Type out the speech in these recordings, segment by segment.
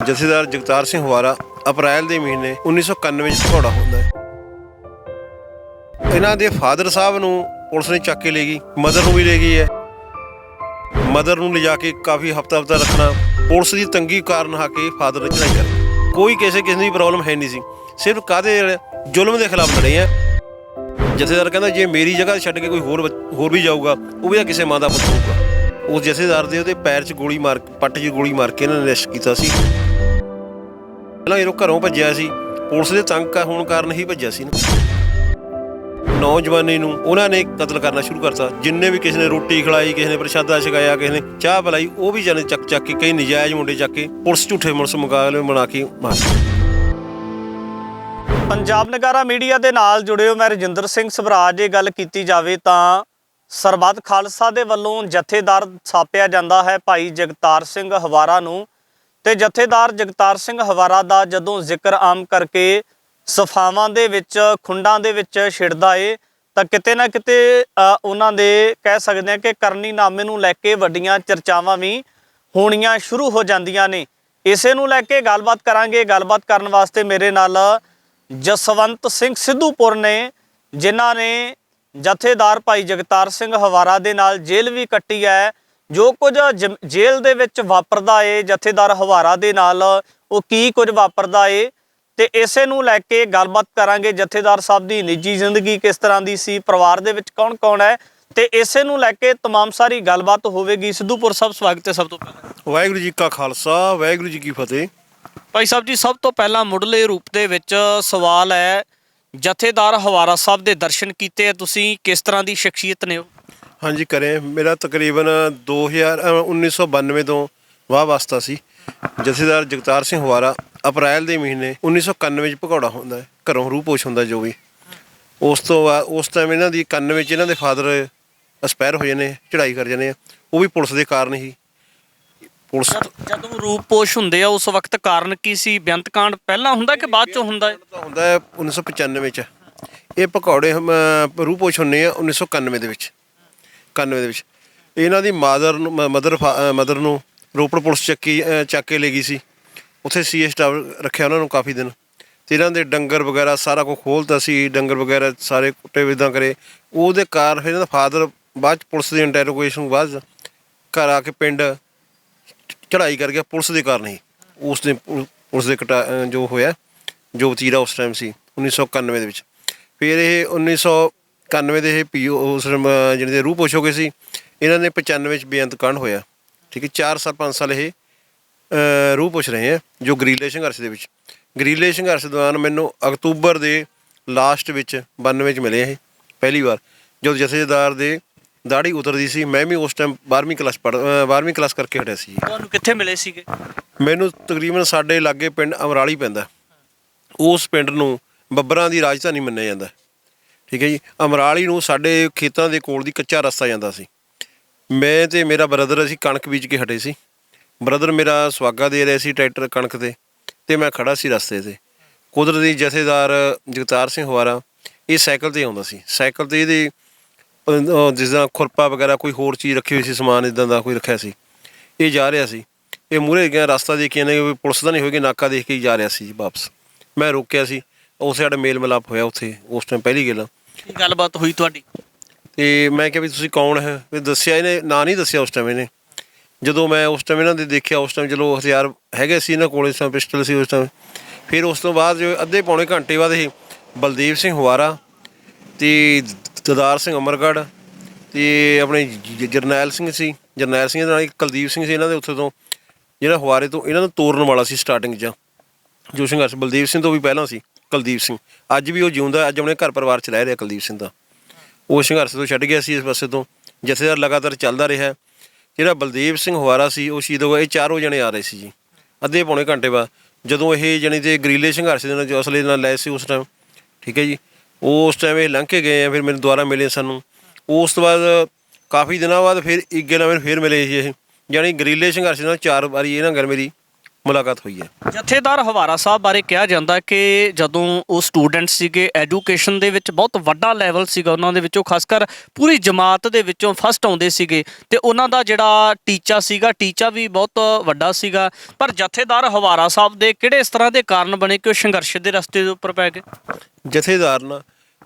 ਜਥੇਦਾਰ ਜਗਤਾਰ ਸਿੰਘ ਹਵਾਰਾ ਅਪ੍ਰੈਲ ਦੇ ਮਹੀਨੇ 1991 ਵਿੱਚ ਭਗੌੜਾ ਹੁੰਦਾ ਹੈ। ਇਹਨਾਂ ਦੇ ਫਾਦਰ ਸਾਹਿਬ ਨੂੰ ਪੁਲਿਸ ਨੇ ਚੱਕ ਕੇ ਲੈ ਗਈ, ਮਦਰ ਨੂੰ ਵੀ ਲੈ ਗਈ ਹੈ। ਮਦਰ ਨੂੰ ਲਿਜਾ ਕੇ ਕਾਫੀ ਹਫਤਾ ਹਫਤਾ ਰੱਖਣਾ, ਪੁਲਿਸ ਦੀ ਤੰਗੀ ਕਾਰਨ ਆ ਕੇ ਫਾਦਰ ਨੇ ਚੜਾਈ ਕਰ ਕੋਈ ਕਿਸੇ ਕਿਸੇ ਦੀ ਪ੍ਰੋਬਲਮ ਹੈ ਨਹੀਂ ਸੀ, ਸਿਰਫ ਕਾਦੇ ਜ਼ੁਲਮ ਦੇ ਖਿਲਾਫ ਲੜੇ ਆ। ਜਥੇਦਾਰ ਕਹਿੰਦਾ ਜੇ ਮੇਰੀ ਜਗ੍ਹਾ ਛੱਡ ਕੇ ਕੋਈ ਹੋਰ ਹੋਰ ਵੀ ਜਾਊਗਾ, ਉਹ ਵੀ ਤਾਂ ਕਿਸੇ ਮਾਂ ਦਾ ਪੁੱਤ ਹੋਊਗਾ। ਉਸ ਜਥੇਦਾਰ ਦੇ ਉਹਦੇ ਪੈਰ 'ਚ ਗੋਲੀ ਮਾਰ ਪੱਟ 'ਚ ਗੋਲੀ ਮਾਰ ਕੇ ਇਹਨਾਂ ਨੇ ਅਰੈਸਟ ਕੀਤਾ ਸੀ। ਪਹਿਲਾਂ ਇਹ ਘਰੋਂ ਭੱਜਿਆ ਸੀ, ਪੁਲਿਸ ਦੇ ਤੰਗ ਹੋਣ ਕਾਰਨ ਹੀ ਭੱਜਿਆ ਸੀ ਨਾ। ਨੌਜਵਾਨੀ ਨੂੰ ਉਹਨਾਂ ਨੇ ਕਤਲ ਕਰਨਾ ਸ਼ੁਰੂ ਕਰਤਾ। ਜਿੰਨੇ ਵੀ ਕਿਸੇ ਨੇ ਰੋਟੀ ਖਿਲਾਈ, ਕਿਸੇ ਨੇ ਪ੍ਰਸ਼ਾਦਾ ਛਕਾਇਆ, ਕਿਸੇ ਨੇ ਚਾਹ ਪਿਲਾਈ, ਉਹ ਵੀ ਜਾਨੇ ਚੱਕ ਚੱਕ ਕੇ ਕਈ ਨਜਾਇਜ਼ ਮੁੰਡੇ ਚੱਕ ਕੇ ਪੁਲਿਸ ਝੂਠੇ ਮੁਲਸ ਮੁਕਾਬਲੇ ਬਣਾ ਕੇ ਮਾਰ ਪੰਜਾਬ ਨਗਾਰਾ ਮੀਡੀਆ ਦੇ ਨਾਲ ਜੁੜਿਓ ਮੈਂ ਰਜਿੰਦਰ ਸਿੰਘ ਸਵਰਾਜ। ਜੇ ਗੱਲ ਕੀਤੀ ਜਾਵੇ ਤਾਂ ਸਰਬੱਤ ਖਾਲਸਾ ਦੇ ਵੱਲੋਂ ਜਥੇਦਾਰ ਛਾਪਿਆ ਜਾਂਦਾ ਹੈ। ਭਾਈ ਜਗਤਾਰ ਸਿੰਘ ਹਵਾਰਾ ਨੂੰ ਤੇ ਜਥੇਦਾਰ ਜਗਤਾਰ ਸਿੰਘ ਹਵਾਰਾ ਦਾ ਜਦੋਂ ਜ਼ਿਕਰ ਆਮ ਕਰਕੇ ਸਫਾਵਾਂ ਦੇ ਵਿੱਚ, ਖੁੰਡਾਂ ਦੇ ਵਿੱਚ ਛਿੜਦਾ ਏ, ਤਾਂ ਕਿਤੇ ਨਾ ਕਿਤੇ ਉਹਨਾਂ ਦੇ ਕਹਿ ਸਕਦੇ ਹਾਂ ਕਿ ਕਰਨੀ ਨਾਮੇ ਨੂੰ ਲੈ ਕੇ ਵੱਡੀਆਂ ਚਰਚਾਵਾਂ ਵੀ ਹੋਣੀਆਂ ਸ਼ੁਰੂ ਹੋ ਜਾਂਦੀਆਂ ਨੇ। ਇਸੇ ਨੂੰ ਲੈ ਕੇ ਗੱਲਬਾਤ ਕਰਾਂਗੇ। ਗੱਲਬਾਤ ਕਰਨ ਵਾਸਤੇ ਮੇਰੇ ਨਾਲ ਜਸਵੰਤ ਸਿੰਘ ਸਿੱਧੂਪੁਰ ਨੇ, ਜਿਨ੍ਹਾਂ ਨੇ ਜਥੇਦਾਰ ਭਾਈ ਜਗਤਾਰ ਸਿੰਘ ਹਵਾਰਾ ਦੇ ਨਾਲ ਜੇਲ੍ਹ ਵੀ ਕੱਟੀ ਹੈ। ਜੋ ਕੁਝ ਜ- ਜੇਲ੍ਹ ਦੇ ਵਿੱਚ ਵਾਪਰਦਾ ਏ ਜਥੇਦਾਰ ਹਵਾਰਾ ਦੇ ਨਾਲ ਉਹ ਕੀ ਕੁਝ ਵਾਪਰਦਾ ਏ ਤੇ ਇਸੇ ਨੂੰ ਲੈ ਕੇ ਗੱਲਬਾਤ ਕਰਾਂਗੇ ਜਥੇਦਾਰ ਸਾਹਿਬ ਦੀ ਨਿੱਜੀ ਜ਼ਿੰਦਗੀ ਕਿਸ ਤਰ੍ਹਾਂ ਦੀ ਸੀ ਪਰਿਵਾਰ ਦੇ ਵਿੱਚ ਕੌਣ ਕੌਣ ਹੈ ਤੇ ਇਸੇ ਨੂੰ ਲੈ ਕੇ तमाम ਸਾਰੀ ਗੱਲਬਾਤ ਹੋਵੇਗੀ ਸਿੱਧੂਪੁਰ ਸਾਹਿਬ ਸਵਾਗਤ ਹੈ ਸਭ ਤੋਂ ਪਹਿਲਾਂ ਵਾਹਿਗੁਰੂ ਜੀ ਕਾ ਖਾਲਸਾ ਵਾਹਿਗੁਰੂ ਜੀ ਕੀ ਫਤਿਹ ਭਾਈ ਸਾਹਿਬ ਜੀ ਸਭ ਤੋਂ ਪਹਿਲਾਂ ਮੁੱਢਲੇ ਰੂਪ ਦੇ ਵਿੱਚ ਸਵਾਲ ਹੈ ਜਥੇਦਾਰ ਹਵਾਰਾ ਸਾਹਿਬ ਦੇ ਦਰਸ਼ਨ ਕੀਤੇ ਆ ਤੁਸੀਂ ਕਿਸ ਤਰ੍ਹਾਂ ਦੀ ਸ਼ਖਸੀਅਤ ਨੇ ਉਹ ਹਾਂਜੀ ਕਰੇ। ਮੇਰਾ ਤਕਰੀਬਨ 2000 ਅ, 1992 ਤੋਂ ਵਾਹ ਵਾਸਤਾ ਸੀ। ਜਥੇਦਾਰ ਜਗਤਾਰ ਸਿੰਘ ਹਵਾਰਾ ਅਪ੍ਰੈਲ ਦੇ ਮਹੀਨੇ 1991 ਵਿੱਚ ਭਗੌੜਾ ਹੁੰਦਾ ਹੈ। ਘਰੋਂ ਰੂਹ ਪੋਸ਼ ਹੁੰਦਾ ਜੋ ਵੀ। ਉਸ ਤੋਂ ਬਾਅਦ ਉਸ ਟਾਈਮ ਇਹਨਾਂ ਦੀ 91 ਵਿੱਚ ਇਹਨਾਂ ਦੇ ਫਾਦਰ ਐਕਸਪਾਇਰ ਹੋ ਜਾਂਦੇ ਚੜਾਈ ਕਰ ਜਾਂਦੇ ਆ। ਉਹ ਵੀ ਪੁਲਿਸ ਦੇ ਕਾਰਨ ਹੀ। ਪੁਲਿਸ ਜਦ- ਰੂਪਪੋਸ਼ ਹੁੰਦੇ ਆ ਉਸ ਵਕਤ ਕਾਰਨ ਕੀ ਸੀ? ਬੇਅੰਤ ਕਾਂਡ ਪਹਿਲਾਂ ਹੁੰਦਾ ਕਿ ਬਾਅਦ ਚੋਂ ਹੁੰਦਾ ਹੈ? ਤਾਂ ਹੁੰਦਾ ਹੈ 1995 ਵਿੱਚ। ਇਹ ਪਕੌੜੇ ਹਮ, ਅ, ਰੂਹ ਪੋਸ਼ ਹੁੰਦੇ ਆ 1991 ਦੇ ਵਿੱਚ। 91 ਦੇ ਵਿੱਚ। ਇਹਨਾਂ ਦੀ ਮਾਦਰ ਨੂੰ ਮਦਰ ਮਦਰ ਨੂੰ ਰੋਪੜ ਪੁਲਿਸ ਚੱਕੀ ਚੱਕ ਕੇ ਲੈ ਗਈ ਸੀ। ਉੱਥੇ ਸੀਐਸ ਸਟਾਫ ਰੱਖਿਆ ਉਹਨਾਂ ਨੂੰ ਕਾਫੀ ਦਿਨ। ਤੇ ਇਹਨਾਂ ਦੇ ਡੰਗਰ ਵਗੈਰਾ ਸਾਰਾ ਕੁਝ ਖੋਲਤਾ ਸੀ, ਡੰਗਰ ਵਗੈਰਾ ਸਾਰੇ ਕੁੱਟੇ ਵਿਦਾਂ ਕਰੇ। ਉਹਦੇ ਕਾਰਨ ਫਿਰ ਇਹਨਾਂ ਦਾ ਫਾਦਰ ਬਾਅਦ 'ਚ ਪੁਲਿਸ ਦੀ ਇੰਟਰੋਗੇਸ਼ਨ ਬਾਅਦ ਘਰ ਆ ਕੇ ਪਿੰਡ ਚੜਾਈ ਕਰ ਗਿਆ ਪੁਲਿਸ ਦੇ ਕਾਰਨ ਹੀ। ਉਸ ਦੇ ਪੁਲਿਸ ਦੇ ਕਟਾ ਜੋ ਹੋਇਆ, ਜੋ ਵਤੀਰਾ ਉਸ ਟਾਈਮ ਸੀ 1991 ਦੇ ਵਿੱਚ। ਫਿਰ ਇਹ 1991 ਦੇ ਇਹ ਪੀਓ ਉਸ ਜਿਹੜੇ ਦੇ ਰੂਹ ਪੋਸ਼ ਹੋ ਗਏ ਸੀ ਇਹਨਾਂ ਨੇ 95 ਵਿੱਚ ਬੇਅੰਤ ਕਾਂਡ ਹੋਇਆ। ਠੀਕ ਹੈ 4 ਸਾਲ 5 ਸਾਲ ਇਹ ਰੂਹ ਪੁੱਛ ਰਹੇ ਆ ਜੋ ਗਰੀਲੇ ਸੰਘਰਸ਼ ਦੇ ਵਿੱਚ। ਗਰੀਲੇ ਸੰਘਰਸ਼ ਦੌਰਾਨ ਮੈਨੂੰ ਅਕਤੂਬਰ ਦੇ ਲਾਸਟ ਵਿੱਚ 92 ਵਿੱਚ ਮਿਲੇ ਇਹ ਪਹਿਲੀ ਵਾਰ। ਜਦੋਂ ਜਥੇਦਾਰ ਦੇ ਦਾੜੀ ਉਤਰਦੀ ਸੀ ਮੈਂ ਵੀ ਉਸ ਟਾਈਮ 12ਵੀਂ ਕਲਾਸ ਪੜ੍ਹ 12ਵੀਂ ਕਲਾਸ ਕਰਕੇ ਹਟਿਆ ਸੀ। ਤੁਹਾਨੂੰ ਕਿੱਥੇ ਮਿਲੇ ਸੀਗੇ? ਮੈਨੂੰ ਤਕਰੀਬਨ ਸਾਡੇ ਲਾਗੇ ਪਿੰਡ ਅਮਰਾਲੀ ਪੈਂਦਾ। ਉਸ ਪਿੰਡ ਨੂੰ ਬੱਬਰਾਂ ਦੀ ਰਾਜਧਾਨੀ ਮੰਨਿਆ ਜਾਂਦਾ। ਠੀਕ ਹੈ ਜੀ? ਅਮਰਾਲੀ ਨੂੰ ਸਾਡੇ ਖੇਤਾਂ ਦੇ ਕੋਲ ਦੀ ਕੱਚਾ ਰਸਤਾ ਜਾਂਦਾ ਸੀ। ਮੈਂ ਤੇ ਮੇਰਾ ਬ੍ਰਦਰ ਅਸੀਂ ਕਣਕ ਬੀਜ ਕੇ ਹਟੇ ਸੀ। ਬ੍ਰਦਰ ਮੇਰਾ ਸਵਾਗਾ ਦੇ ਰਿਹਾ ਸੀ ਟਰੈਕਟਰ ਕਣਕ ਤੇ ਤੇ ਮੈਂ ਖੜਾ ਸੀ ਰਸਤੇ ਤੇ। ਕੁਦਰਤੀ ਜਥੇਦਾਰ ਜਗਤਾਰ ਸਿੰਘ ਹਵਾਰਾ ਇਹ ਸਾਈਕਲ ਤੇ ਆਉਂਦਾ ਸੀ। ਸਾਈਕਲ ਤੇ ਇਹਦੇ ਅਹ, ਜਿਸ ਦਾ ਖੁਰਪਾ ਵਗੈਰਾ ਕੋਈ ਹੋਰ ਚੀਜ਼ ਰੱਖੀ ਹੋਈ ਸੀ ਸਮਾਨ ਇਦਾਂ ਦਾ ਕੋਈ ਰੱਖਿਆ ਸੀ। ਇਹ ਜਾ ਰਿਹਾ ਸੀ। ਇਹ ਮੂਰੇ ਗਿਆ ਰਸਤਾ ਦੇਖ ਕੇ ਇਹਨੇ ਪੁਲਿਸ ਦਾ ਨਹੀਂ ਹੋਏਗੀ ਨਾਕਾ ਦੇਖ ਕੇ ਜਾ ਰਿਹਾ ਸੀ ਜੀ ਵਾਪਸ। ਮੈਂ ਰੋਕਿਆ ਸੀ। ਉਸੇ ਸਾਡਾ ਮੇਲ ਮਿਲਾਪ ਹੋਇਆ ਉੱਥੇ ਉਸ ਟਾਈਮ ਪਹਿਲੀ ਗੱਲ। ਕੀ ਗੱਲਬਾਤ ਹੋਈ ਤੁਹਾਡੀ? ਤੇ ਮੈਂ ਕਿਹਾ ਵੀ ਤੁਸੀਂ ਕੌਣ ਹੈ? ਵੀ ਦੱਸਿਆ ਇਹਨੇ, ਨਾਂ ਨਹੀਂ ਦੱਸਿਆ ਉਸ ਟਾਈਮ ਇਹਨੇ। ਜਦੋਂ ਮੈਂ ਉਸ ਟਾਈਮ ਇਹਨਾਂ ਦੇ ਦੇਖਿਆ, ਉਸ ਟਾਈਮ ਚਲੋ ਹਥਿਆਰ ਹੈਗੇ ਸੀ ਇਹਨਾਂ ਕੋਲੇ ਸਾ ਪਿਸਟਲ ਸੀ ਉਸ ਟਾਈਮ ਫਿਰ ਉਸ ਤੋਂ ਬਾਅਦ ਜੋ ਅੱਧੇ ਪੌਣੇ ਘੰਟੇ ਬਾਅਦ ਇਹ ਬਲਦੇਵ ਸਿੰਘ ਹਵਾਰਾ ਤੇ ਦਦਾਰ ਸਿੰਘ ਅਮਰਗੜ੍ਹ ਤੇ ਆਪਣੇ ਜ- ਜਰਨੈਲ ਸਿੰਘ ਸੀ। ਜਰਨੈਲ ਸਿੰਘ ਦੇ ਨਾਲ ਇੱਕ ਕੁਲਦੀਪ ਸਿੰਘ ਸੀ ਇਹਨਾਂ ਦੇ ਉੱਥੇ ਤੋਂ। ਜਿਹੜਾ ਹਵਾਰੇ ਤੋਂ ਇਹਨਾਂ ਨੂੰ ਤੋੜਨ ਵਾਲਾ ਸੀ ਸਟਾਰਟਿੰਗ 'ਚ। ਜੋ ਸੰਘਰਸ਼ ਬਲਦੇਵ ਸਿੰਘ ਤੋਂ ਵੀ ਪਹਿਲਾਂ ਸੀ। ਕੁਲਦੀਪ ਸਿੰਘ। ਅੱਜ ਵੀ ਉਹ ਜਿਉਂਦਾ, ਅੱਜ ਆਪਣੇ ਘਰ ਪਰਿਵਾਰ ਚ ਰਹਿ ਰਿਹਾ ਕੁਲਦੀਪ ਸਿੰਘ ਦਾ। ਉਹ ਸੰਘਰਸ਼ ਤੋਂ ਛੱਡ ਗਿਆ ਸੀ ਇਸ ਪਾਸੇ ਤੋਂ। ਜਥੇਦਾਰ ਲਗਾਤਾਰ ਚੱਲਦਾ ਰਿਹਾ। ਜਿਹੜਾ ਬਲਦੇਵ ਸਿੰਘ ਹਵਾਰਾ ਸੀ, ਉਹ ਸ਼ਹੀਦ ਹੋ ਗਿਆ ਇਹ ਚਾਰੋਂ ਜਣੇ ਆ ਰਹੇ ਸੀ ਜੀ। ਅੱਧੇ ਪੌਣੇ ਘੰਟੇ ਬਾਅਦ, ਜਦੋਂ ਇਹ ਜਣੀ ਤੇ ਗਰੀਲੇ ਸੰਘਰਸ਼ ਦੇ ਨਾਲ ਜੋ ਅਸਲੇ ਨਾਲ ਲਏ ਸੀ ਉਸ ਟਾਈਮ ਠੀਕ ਹੈ ਜੀ। ਉਹ ਉਸ ਟਾਈਮ ਇਹ ਲੰਘ ਕੇ ਗਏ ਆ, ਫਿਰ ਮੈਨੂੰ ਦੁਬਾਰਾ ਮਿਲੇ ਸਾਨੂੰ। ਉਸ ਤੋਂ ਬਾਅਦ ਕਾਫੀ ਦਿਨਾਂ ਬਾਅਦ ਫਿਰ ਇੱਕ ਨਾਲ ਮੈਨੂੰ ਫਿਰ ਮਿਲੇ ਸੀ ਇਹ। ਜਾਣੀ ਗਰੀਲੇ ਸੰਘਰਸ਼ ਨਾਲ ਚਾਰ ਵਾਰੀ ਇਹਨਾਂ ਗੱਲ ਮੇਰੀ ਮੁਲਾਕਾਤ ਹੋਈ ਹੈ। ਜਥੇਦਾਰ ਹਵਾਰਾ ਸਾਹਿਬ ਬਾਰੇ ਕਿਹਾ ਜਾਂਦਾ ਕਿ ਜਦੋਂ ਉਹ ਸਟੂਡੈਂਟ ਸੀਗੇ ਐਜੂਕੇਸ਼ਨ ਦੇ ਵਿੱਚ ਬਹੁਤ ਵੱਡਾ ਲੈਵਲ ਸੀਗਾ ਉਹਨਾਂ ਦੇ ਵਿੱਚੋਂ ਖਾਸ ਕਰ ਪੂਰੀ ਜਮਾਤ ਦੇ ਵਿੱਚੋਂ ਫਸਟ ਆਉਂਦੇ ਸੀਗੇ ਤੇ ਉਹਨਾਂ ਦਾ ਜਿਹੜਾ ਟੀਚਾ ਸੀਗਾ ਟੀਚਾ ਵੀ ਬਹੁਤ ਵੱਡਾ ਸੀਗਾ। ਪਰ ਜਥੇਦਾਰ ਹਵਾਰਾ ਸਾਹਿਬ ਦੇ ਕਿਹੜੇ ਇਸ ਤਰ੍ਹਾਂ ਦੇ ਕਾਰਨ ਬਣੇ ਕਿ ਉਹ ਸੰਘਰਸ਼ ਦੇ ਰਸਤੇ ਦੇ ਉੱਪਰ ਪੈ ਗਏ? ਜਥੇਦਾਰ ਨਾ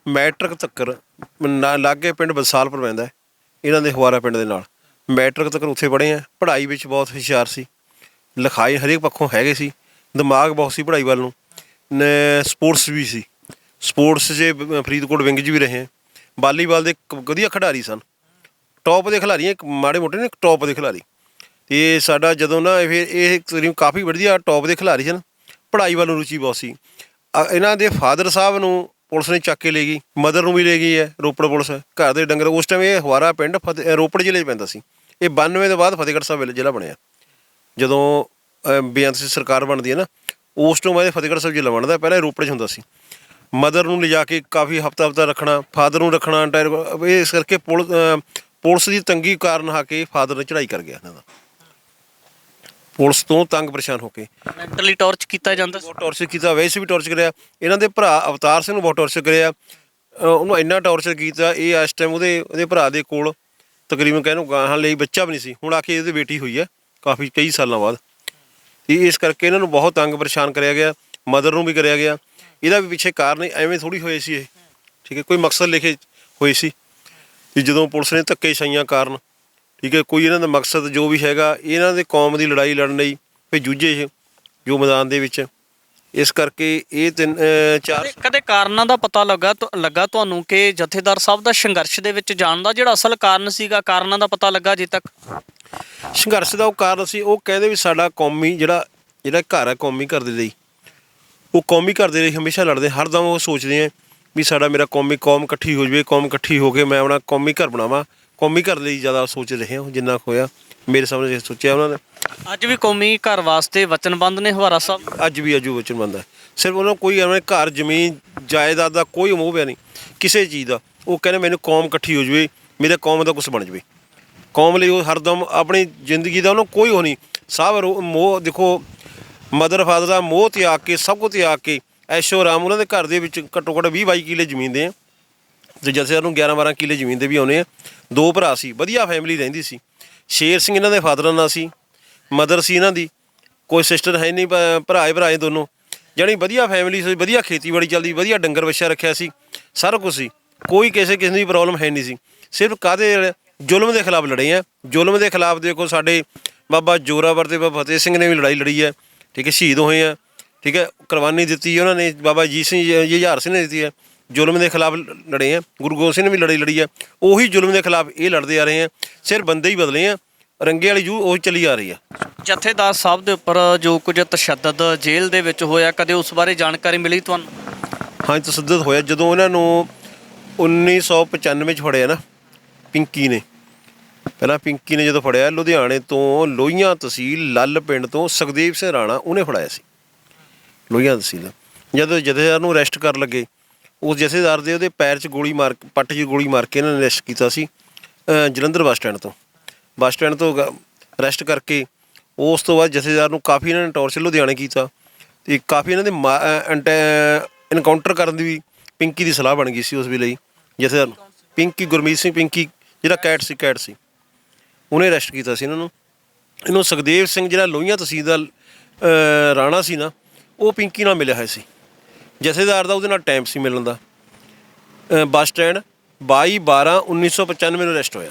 ਮੈਟ੍ਰਿਕ ਤੱਕਰ ਨਾ ਲਾਗੇ ਪਿੰਡ ਬਸਾਲਪੁਰ ਪੈਂਦਾ ਇਹਨਾਂ ਦੇ ਹਵਾਰਾ ਪਿੰਡ ਦੇ ਨਾਲ। ਮੈਟ੍ਰਿਕ ਤੱਕਰ ਉੱਥੇ ਪੜ੍ਹੇ ਆ ਪੜ੍ਹਾਈ ਵਿੱਚ ਬਹੁਤ ਹੁਸ਼ਿਆਰ ਸੀ। ਲਿਖਾਏ ਹਰੇਕ ਪੱਖੋਂ ਹੈਗੇ ਸੀ। ਦਿਮਾਗ ਬਹੁਤ ਸੀ ਪੜ੍ਹਾਈ ਵੱਲ ਨੂੰ। ਸਪੋਰਟਸ ਵੀ ਸੀ। ਸਪੋਰਟਸ 'ਚ ਫਰੀਦਕੋਟ ਵਿੰਗ 'ਚ ਵੀ ਰਹੇ ਵਾਲੀਬਾਲ ਦੇ ਕ- ਵਧੀਆ ਖਿਡਾਰੀ ਸਨ। ਟੌਪ ਦੇ ਖਿਡਾਰੀ ਇੱਕ ਮਾੜੇ ਮੋਟੇ ਨੇ ਟੌਪ ਦੇ ਖਿਡਾਰੀ। ਤੇ ਸਾਡਾ ਜਦੋਂ ਨਾ ਇਹ ਫਿਰ, ਇਹ ਤਕਰੀਬਨ ਕਾਫੀ ਵਧੀਆ ਟੌਪ ਦੇ ਖਿਡਾਰੀ ਸਨ। ਪੜ੍ਹਾਈ ਵੱਲ ਰੁਚੀ ਬਹੁਤ ਸੀ। ਅ- ਇਹਨਾਂ ਦੇ ਫਾਦਰ ਸਾਹਿਬ ਨੂੰ ਪੁਲਿਸ ਨੇ ਚੱਕ ਕੇ ਲੈ ਗਈ। ਮਦਰ ਨੂੰ ਵੀ ਲੈ ਗਈ ਹੈ, ਰੋਪੜ ਪੁਲਿਸ। ਘਰ ਦੇ ਡੰਗਰ, ਉਸ ਟਾਈਮ ਇਹ ਹਵਾਰਾ ਪਿੰਡ ਫਤਿਹ, ਰੋਪੜ ਜ਼ਿਲ੍ਹੇ 'ਚ ਪੈਂਦਾ ਸੀ। ਇਹ 92 ਦੇ ਬਾਅਦ ਫਤਿਹਗੜ੍ਹ ਸਾਹਿਬ ਜ਼ਿਲ੍ਹਾ ਬਣਿਆ। ਜਦੋਂ ਬੇਅੰਤ ਸਿੰਘ ਸਰਕਾਰ ਬਣਦੀ ਹੈ ਨਾ ਉਸ ਤੋਂ ਬਾਅਦ ਫਤਿਹਗੜ੍ਹ ਸਾਹਿਬ ਜ਼ਿਲ੍ਹਾ ਬਣਦਾ ਪਹਿਲਾਂ ਇਹ ਰੋਪੜ 'ਚ ਹੁੰਦਾ ਸੀ। ਮਦਰ ਨੂੰ ਲਿਜਾ ਕੇ ਕਾਫੀ ਹਫਤਾ ਹਫਤਾ ਰੱਖਣਾ ਫਾਦਰ ਨੂੰ ਰੱਖਣਾ ਇਹ ਇਸ ਕਰਕੇ ਪੁਲਿਸ ਦੀ ਤੰਗੀ ਕਾਰਨ ਆ ਕੇ ਫਾਦਰ ਨੇ ਚੜ੍ਹਾਈ ਕਰ ਗਿਆ ਇਹਨਾਂ ਦਾ। ਪੁਲਿਸ ਤੋਂ ਤੰਗ ਪਰੇਸ਼ਾਨ ਹੋ ਕੇ। ਮੈਂਟਲੀ ਟੌਰਚ ਕੀਤਾ ਜਾਂਦਾ ਸੀ। ਬਹੁਤ ਟੌਰਚਰ ਕੀਤਾ ਵੈਸੇ ਵੀ ਟੌਰਚਰ ਕਰਿਆ। ਇਹਨਾਂ ਦੇ ਭਰਾ ਅਵਤਾਰ ਸਿੰਘ ਨੂੰ ਬਹੁਤ ਟੌਰਚਰ ਕਰਿਆ। ਉਹਨੂੰ ਇੰਨਾ ਟੌਰਚਰ ਕੀਤਾ ਇਹ ਇਸ ਟਾਈਮ ਉਹਦੇ ਉਹਦੇ ਭਰਾ ਦੇ ਕੋਲ ਤਕਰੀਬਨ ਕਹਿੰਨੂੰ ਗਾਹਾਂ ਲਈ ਬੱਚਾ ਵੀ ਨਹੀਂ ਸੀ। ਹੁਣ ਆ ਕੇ ਇਹਦੀ ਬੇਟੀ ਹੋਈ ਹੈ। ਕਾਫੀ ਕਈ ਸਾਲਾਂ ਬਾਅਦ। ਤੇ ਇਸ ਕਰਕੇ ਇਹਨਾਂ ਨੂੰ ਬਹੁਤ ਤੰਗ ਪਰੇਸ਼ਾਨ ਕਰਿਆ ਗਿਆ, ਮਦਰ ਨੂੰ ਵੀ ਕਰਿਆ ਗਿਆ। ਇਹਦਾ ਵੀ ਪਿੱਛੇ ਕਾਰਨ ਐਵੇਂ ਥੋੜੀ ਹੋਏ ਸੀ ਇਹ। ਠੀਕ ਹੈ, ਕੋਈ ਮਕਸਦ ਲਿਖੇ ਹੋਏ ਸੀ ਕਿ ਜਦੋਂ ਪੁਲਿਸ ਨੇ ਧੱਕੇ ਛਾਈਆਂ ਕਾਰਨ, ਠੀਕ ਹੈ, ਕੋਈ ਇਹਨਾਂ ਦਾ ਮਕਸਦ ਜੋ ਵੀ ਹੈਗਾ, ਇਹਨਾਂ ਦੇ ਕੌਮ ਦੀ ਲੜਾਈ ਲੜਨ ਲਈ ਫਿਰ ਜੂਝੇ ਇਹ ਜੋ ਮੈਦਾਨ ਦੇ ਵਿੱਚ। ਇਸ ਕਰਕੇ ਇਹ ਤਿੰਨ ਚਾਰ ਕਦੇ- ਕਦੇ ਕਾਰਨਾਂ ਦਾ ਪਤਾ ਲੱਗਾ ਤੁ- ਲੱਗਾ ਤੁਹਾਨੂੰ ਕਿ ਜਥੇਦਾਰ ਸਾਹਿਬ ਦਾ ਸੰਘਰਸ਼ ਦੇ ਵਿੱਚ ਜਾਣ ਦਾ ਜਿਹੜਾ ਅਸਲ ਕਾਰਨ ਸੀਗਾ ਕਾਰਨਾਂ ਦਾ ਪਤਾ ਲੱਗਾ ਅਜੇ ਤੱਕ? ਸੰਘਰਸ਼ ਦਾ ਉਹ ਕਾਰਨ ਸੀ ਉਹ ਕਹਿੰਦੇ ਵੀ ਸਾਡਾ ਕੌਮੀ ਜਿਹੜਾ ਜਿਹੜਾ ਘਰ ਹੈ ਕੌਮੀ ਘਰ ਦੇ ਲਈ ਉਹ ਕੌਮੀ ਘਰ ਦੇ ਲਈ ਹਮੇਸ਼ਾ ਲੜਦੇ ਹਰਦਮ ਉਹ ਸੋਚਦੇ ਆ ਵੀ ਸਾਡਾ ਮੇਰਾ ਕੌਮੀ ਕੌਮ ਇਕੱਠੀ ਹੋ ਜਵੇ ਕੌਮ ਇਕੱਠੀ ਹੋ ਕੇ ਮੈਂ ਆਪਣਾ ਕੌਮੀ ਘਰ ਬਣਾਵਾਂ ਕੌਮੀ ਘਰ ਲਈ ਜ਼ਿਆਦਾ ਸੋਚ ਰਹੇ ਹਾਂ ਜਿੰਨਾ ਕੁ ਹੋਇਆ। ਮੇਰੇ ਸਾਹਮਣੇ ਸੋਚਿਆ ਉਹਨਾਂ ਨੇ। ਅੱਜ ਵੀ ਕੌਮੀ ਘਰ ਵਾਸਤੇ ਵਚਨਬੰਧ ਨੇ ਹਵਾਰਾ ਸਾਹਿਬ? ਅੱਜ ਵੀ ਅਜੂ ਵਚਨ ਬੰਦਾ ਸਿਰਫ ਉਹਨਾਂ ਨੂੰ ਕੋਈ ਐਵੇਂ ਘਰ ਜ਼ਮੀਨ ਜਾਇਦਾਦ ਦਾ ਕੋਈ ਮੋਹ ਪਿਆ ਨਹੀਂ। ਕਿਸੇ ਚੀਜ਼ ਦਾ। ਉਹ ਕਹਿੰਦੇ ਮੈਨੂੰ ਕੌਮ ਇਕੱਠੀ ਹੋ ਜਵੇ ਮੇਰੇ ਕੌਮ ਦਾ ਕੁਝ ਬਣ ਜਵੇ। ਕੌਮ ਲਈ ਉਹ ਹਰਦਮ ਆਪਣੀ ਜ਼ਿੰਦਗੀ ਦਾ ਉਹਨੂੰ ਕੋਈ ਹੋ ਨਹੀਂ। ਸਭ ਮੋਹ ਦੇਖੋ ਮਦਰ ਫਾਦਰ ਦਾ ਮੋਹ ਤਿਆਗ ਕੇ ਸਭ ਕੁਝ ਤਿਆਗ ਕੇ ਐਸ਼ੋ ਆਰਾਮ ਉਹਨਾਂ ਦੇ ਘਰ ਦੇ ਵਿੱਚ ਘੱਟੋ ਘੱਟ 20 22 ਕਿੱਲੇ ਜ਼ਮੀਨ ਦੇ ਆ। ਤੇ ਜਥੇ ਨੂੰ 11 12 ਕਿੱਲੇ ਜ਼ਮੀਨ ਦੇ ਵੀ ਆਉਨੇ ਆ। ਦੋ ਭਰਾ ਸੀ ਵਧੀਆ ਫੈਮਿਲੀ ਰਹਿੰਦੀ ਸੀ। ਸ਼ੇਰ ਸਿੰਘ ਇਹਨਾਂ ਦੇ ਫਾਦਰ ਨਾਲ ਸੀ, ਮਦਰ ਸੀ ਇਹਨਾਂ ਦੀ, ਕੋਈ ਸਿਸਟਰ ਹੈ ਨਹੀਂ, ਭ- ਭਰਾਏ ਭਰਾ ਦੋਨੋਂ। ਜਾਣੀ ਵਧੀਆ ਫੈਮਿਲੀ ਸੀ, ਵਧੀਆ ਖੇਤੀਬਾੜੀ ਚੱਲਦੀ, ਵਧੀਆ ਡੰਗਰ ਵੱਛਾ ਰੱਖਿਆ ਸੀ, ਸਾਰਾ ਕੁਝ ਸੀ। ਕੋਈ ਕਿਸੇ ਕਿਸੇ ਦੀ ਪ੍ਰੋਬਲਮ ਹੈ ਨਹੀਂ ਸੀ। ਸਿਰਫ ਕਾਦੇ ਜ਼ੁਲਮ ਦੇ ਖਿਲਾਫ ਲੜੇ ਆ। ਜ਼ੁਲਮ ਦੇ ਖਿਲਾਫ ਦੇਖੋ ਸਾਡੇ ਬਾਬਾ ਜੋਰਾਵਰ ਤੇ ਬਾਬਾ ਫਤਿਹ ਸਿੰਘ ਨੇ ਵੀ ਲੜਾਈ ਲੜੀ ਹੈ ਠੀਕ ਹੈ, ਸ਼ਹੀਦ ਹੋਏ ਆ। ਠੀਕ ਹੈ, ਕੁਰਬਾਨੀ ਦਿੱਤੀ ਉਹਨਾਂ ਨੇ, ਬਾਬਾ ਜੀ ਸਿੰਘ ਹਜ਼ਾਰ ਸਿੰਘ ਨੇ ਦਿੱਤੀ ਹੈ ਜ਼ੁਲਮ ਦੇ ਖਿਲਾਫ ਲੜੇ ਆ ਗੁਰੂ ਗੋਬਿੰਦ ਸਿੰਘ ਨੇ ਵੀ ਲੜਾਈ ਲੜੀ ਹੈ ਉਹੀ ਜ਼ੁਲਮ ਦੇ ਖਿਲਾਫ ਇਹ ਲੜਦੇ ਆ ਰਹੇ ਆ ਸਿਰ ਬੰਦੇ ਹੀ ਬਦਲੇ ਆ ਰੰਗੇ ਵਾਲੀ ਜੂ ਉਹ ਚੱਲੀ ਆ ਰਹੀ ਆ। ਜਥੇਦਾਰ ਸਾਹਿਬ ਦੇ ਉੱਪਰ ਜੋ ਕੁਝ ਤਸ਼ੱਦਦ ਜੇਲ੍ਹ ਦੇ ਵਿੱਚ ਹੋਇਆ ਕਦੇ ਉਸ ਬਾਰੇ ਜਾਣਕਾਰੀ ਮਿਲੀ ਤੁਹਾਨੂੰ? ਹਾਂ ਤਸੱਦਦ ਹੋਇਆ ਜਦੋਂ ਉਹਨਾਂ ਨੂੰ 1995 ਚ ਫੜਿਆ ਨਾ ਪਿੰਕੀ ਨੇ। ਪਹਿਲਾਂ ਪਿੰਕੀ ਨੇ ਜਦੋਂ ਫੜਿਆ ਲੁਧਿਆਣੇ ਤੋਂ ਲੋਹੀਆਂ ਤਹਿਸੀਲ ਲੱਲ ਪਿੰਡ ਤੋਂ ਸੁਖਦੇਵ ਸਿੰਘ ਰਾਣਾ ਉਹਨੇ ਫੜਾਇਆ ਸੀ। ਲੋਹੀਆਂ ਤਹਿਸੀਲ। ਜਦੋਂ ਜਥੇਦਾਰ ਨੂੰ ਅਰੈਸਟ ਕਰ ਲੱਗੇ ਉਸ ਜਥੇਦਾਰ ਦੇ ਉਹਦੇ ਪੈਰ 'ਚ ਗੋਲੀ ਮਾਰ ਪੱਟ 'ਚ ਗੋਲੀ ਮਾਰ ਕੇ ਇਹਨਾਂ ਨੇ ਅਰੈਸਟ ਕੀਤਾ ਸੀ ਜਲੰਧਰ ਬੱਸ ਸਟੈਂਡ ਤੋਂ। ਬੱਸ ਸਟੈਂਡ ਤੋਂ ਅਰੈਸਟ ਕਰਕੇ ਉਸ ਤੋਂ ਬਾਅਦ ਜਥੇਦਾਰ ਨੂੰ ਕਾਫੀ ਇਹਨਾਂ ਨੇ ਟੌਰਚਰ ਲੁਧਿਆਣੇ ਕੀਤਾ ਤੇ ਕਾਫੀ ਇਹਨਾਂ ਦੇ ਐਨਕਾਊਂਟਰ ਕਰਨ ਦੀ ਵੀ ਪਿੰਕੀ ਦੀ ਸਲਾਹ ਬਣ ਗਈ ਸੀ ਉਸ ਵੇਲੇ ਹੀ ਜਥੇਦਾਰ ਨੂੰ। ਪਿੰਕੀ, ਗੁਰਮੀਤ ਸਿੰਘ ਪਿੰਕੀ, ਜਿਹੜਾ ਕੈਟ ਸੀ ਕੈਟ ਸੀ। ਉਹਨੇ ਅਰੈਸਟ ਕੀਤਾ ਸੀ ਇਹਨਾਂ ਨੂੰ। ਇਹਨੂੰ ਸੁਖਦੇਵ ਸਿੰਘ ਜਿਹੜਾ ਲੋਹੀਆਂ ਤਹਿਸੀਲ ਦਾ ਰਾਣਾ ਸੀ ਨਾ, ਉਹ ਪਿੰਕੀ ਨਾਲ ਮਿਲਿਆ ਹੋਇਆ ਸੀ। ਜਥੇਦਾਰ ਦਾ ਉਹਦੇ ਨਾਲ ਟਾਈਮ ਸੀ ਮਿਲਣ ਦਾ। ਬੱਸ ਸਟੈਂਡ 22 12 1995 ਨੂੰ ਅਰੈਸਟ ਹੋਇਆ।